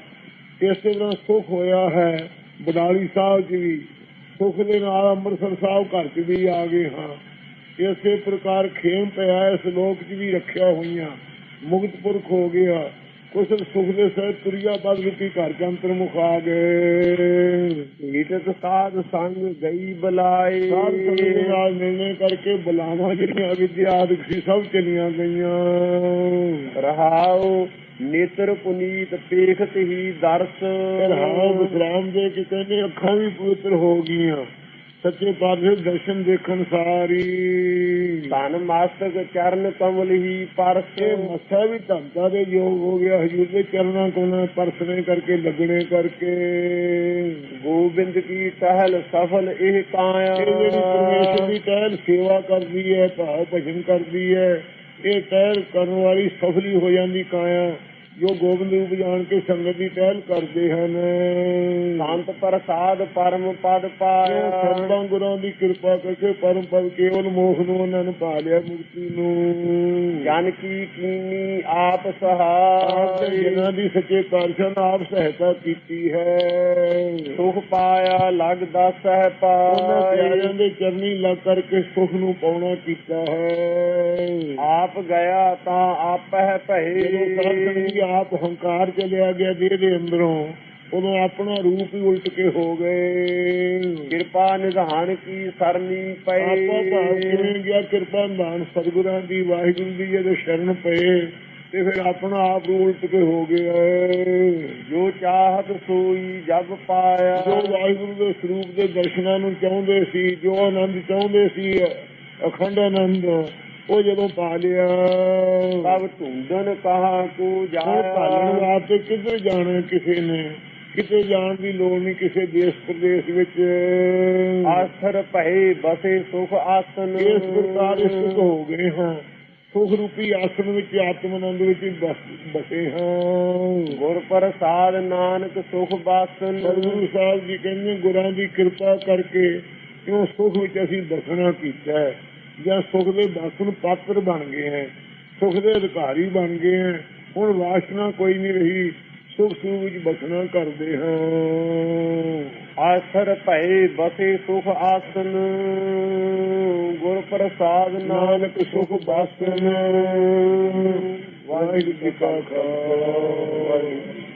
ਇਸੇ ਤਰ੍ਹਾਂ ਸੁਖ ਹੋਇਆ ਹੈ। ਬਡਾਲੀ ਸਾਹਿਬ ਚ ਵੀ ਸੁਖ ਦੇ ਨਾਲ ਅੰਮ੍ਰਿਤਸਰ ਸਾਹਿਬ ਘਰ ਚ ਵੀ ਆ ਗਏ ਹਾਂ। ਇਸੇ ਪ੍ਰਕਾਰ ਖੇਮ ਪਿਆ ਇਸ ਲੋਕ ਚ ਵੀ ਰੱਖਿਆ ਹੋਈਆਂ। ਮੁਕਤ ਪੁਰਖ ਹੋ ਗਿਆ। ਕੁਛ ਸੁਖ ਦੇ ਸਹਿਤ ਤੁਰਿਆ ਬਦ ਰੂਪੀ ਘਰ ਚ ਅੰਤਰਮੁਖ ਆ ਗਏ। ਹੀਟਤ ਸਾਧ ਸੰਗ ਗਈ ਬਲਾਏ। ਸਾਧ ਸੰਗਤ ਦੇ ਨਾਲ ਮਿਲਣੇ ਕਰਕੇ ਬਲਾਵਾਂ ਜਿਹੜੀਆਂ ਵਿਦਿਆ ਸੀ ਸਭ ਚਲੀਆਂ ਗਈਆਂ। ਰਹਾਉ ਨੇਤਰ ਪੁਨੀਤ ਪੇਖਤ ਹੀ ਦਰਸ। ਰਹਾਉ ਵਿਸਰਾਮ ਦੇ ਕਿ ਕਹਿੰਦੇ ਅੱਖਾਂ ਵੀ ਪਵਿੱਤਰ ਹੋ ਗਈਆਂ। ਸੱਚੇ ਪਾਤਸ਼ਾਹ ਦਰਸ਼ਨ ਦੇਖਣ ਸਾਰੀ। ਤਨ ਮਸਤਕ ਚਰਨ ਕਮਲ ਹੀ ਪਰਸ। ਮੱਥਾ ਵੀ ਧੰਦਾ ਦੇ ਯੋਗ ਹੋ ਗਿਆ ਹਜੂਰ ਦੇ ਚਰਨਾਂ ਕੋਲ ਪਰਸਨੇ ਕਰਕੇ ਲੱਗਣੇ ਕਰਕੇ। ਗੋਬਿੰਦ ਕੀ ਟਹਿਲ ਸਫਲ ਇਹ ਕਾਇਆ ਇਹ ਜਿਹੜੀ ਪਰਮੇਸ਼ਰ ਦੀ ਟਹਿਲ ਸੇਵਾ ਕਰਦੀ ਹੈ ਭਾਵ ਭਜਨ ਕਰਦੀ ਹੈ ਇਹ ਟਹਿਲ ਕਰਨ ਵਾਲੀ ਸਫਲੀ ਹੋ ਜਾਂਦੀ ਕਾਇਆ। ਜੋ ਗੋਬਿੰਦ ਰੂਪ ਜਾਣ ਕੇ ਸੰਗਤ ਦੀ ਪਹਿਲ ਕਰਦੇ ਹਨ। ਸੰਤ ਪ੍ਰਸਾਦ ਪਰਮ ਪਦ ਪਾਇਆ। ਸੰਤਾਂ ਗੁਰਾਂ ਦੀ ਕਿਰਪਾ ਕਰਕੇ ਪਰਮ ਪਦ ਕੇਵਲ ਮੋਖ ਨੂੰ ਉਹਨਾਂ ਨੇ ਪਾ ਲਿਆ ਮੁਕਤੀ ਨੂੰ। ਜਨ ਕੀ ਕੀਨੀ ਆਪ ਆਪ ਸਹਾਈ ਜਿਨ੍ਹਾਂ ਦੀ ਸੱਚੇ ਪਾਤਸ਼ਾਹ ਨੇ ਆਪ ਸਹਾਇਤਾ ਕੀਤੀ ਹੈ। ਸੁਖ ਪਾਇਆ ਲਗਦਾ ਸਹਿ ਪਿਆਰਿਆਂ ਪਾਈ ਦੇ ਚਰਨੀ ਲੱਗ ਕਰਕੇ ਸੁਖ ਨੂੰ ਪਾਉਣਾ ਕੀਤਾ ਹੈ। ਆਪ ਗਿਆ ਤਾਂ ਆਪਹਿ ਜਦੋਂ ਸਾਧਨ ਭਏ ਆਪ ਹੰਕਾਰ ਚਲਿਆ ਗਿਆ ਦੇ ਅੰਦਰੋਂ ਉਦੋਂ ਆਪਣਾ ਰੂਪ ਹੀ ਉਲਟ ਕੇ ਹੋ ਗਏ। ਕਿਰਪਾ ਨਿਧਾਨ ਕੀ ਸਰਨੀ ਆਪਾ ਭਾਵ ਪਏ ਕਿਵੇਂ ਗਿਆ ਕਿਰਪਾ ਨਿਧਾਨ ਸਤਿਗੁਰਾਂ ਦੀ ਵਾਹਿਗੁਰੂ ਦੀ ਜਦੋਂ ਸ਼ਰਨ ਪਏ ਤੇ ਫਿਰ ਆਪਣਾ ਆਪ ਉਲਟ ਕੇ ਹੋ ਗਿਆ। ਜੋ ਚਾਹਤ ਸੋਈ ਜਬ ਪਾਇਆ। ਜੋ ਵਾਹਿਗੁਰੂ ਦੇ ਸਰੂਪ ਦੇ ਦਰਸ਼ਨਾਂ ਨੂੰ ਚਾਹੁੰਦੇ ਸੀ ਜੋ ਆਨੰਦ ਚਾਹੁੰਦੇ ਸੀ ਅਖੰਡ ਆਨੰਦ ਉਹ ਜਦੋਂ ਪਾ ਲਿਆ। ਸਭ ਢੂੰਡਨ ਕਹਾ ਕੋ ਉਹ ਭਾਲਣ ਜਾਇਆ ਵਾਸਤੇ ਕਿੱਧਰ ਜਾਣਾ ਕਿਸੇ ਨੇ? ਕਿਤੇ ਜਾਣ ਦੀ ਲੋੜ ਨਹੀਂ ਕਿਸੇ ਦੇਸ਼ ਪ੍ਰਦੇਸ਼ ਵਿੱਚ। ਆਸਰ ਭਏ ਬਸੇ ਸੁਖ ਆਸਨ। ਇਸ ਪ੍ਰਕਾਰ ਸੁਖ ਹੋ ਗਏ ਹਾਂ। ਸੁਖ ਰੂਪੀ ਆਸਣ ਵਿੱਚ ਆਤਮ ਆਨੰਦ ਵਿੱਚ ਬਸ- ਹਾਂ। ਗੁਰ ਪ੍ਰਸਾਦ ਨਾਨਕ ਸੁਖ ਬਾਸਨ। ਸਤਿਗੁਰੂ ਸਾਹਿਬ ਜੀ ਕਹਿੰਦੇ ਗੁਰਾਂ ਦੀ ਕਿਰਪਾ ਕਰਕੇ ਕਿਉਂ ਸੁਖ ਵਿੱਚ ਅਸੀਂ ਬਸਣਾ ਕੀਤਾ ਹੈ? ਜਾਂ ਸੁਖ ਦੇ ਬਸਣ ਪਾਤਰ ਬਣ ਗਏ ਹੈ? ਸੁਖ ਦੇ ਅਧਿਕਾਰੀ ਬਣ ਗਏ ਹੈ ਹੁਣ ਵਾਸ਼ਨਾ ਕੋਈ ਨਹੀਂ ਰਹੀ। ਸੁਖ ਸੁਖ ਵਿੱਚ ਬਸਣਾ ਕਰਦੇ ਹਾਂ। ਆਸਰ ਭਏ ਬਸੇ ਸੁਖ ਆਸਨ। ਗੁਰ ਪ੍ਰਸਾਦ ਨਾਨਕ ਨਾਨਕ ਸੁਖ ਬਾਸਨ। ਵਾਹਿਗੁਰੂ ਜੀ ਕਾ ਖਾਲਸਾ।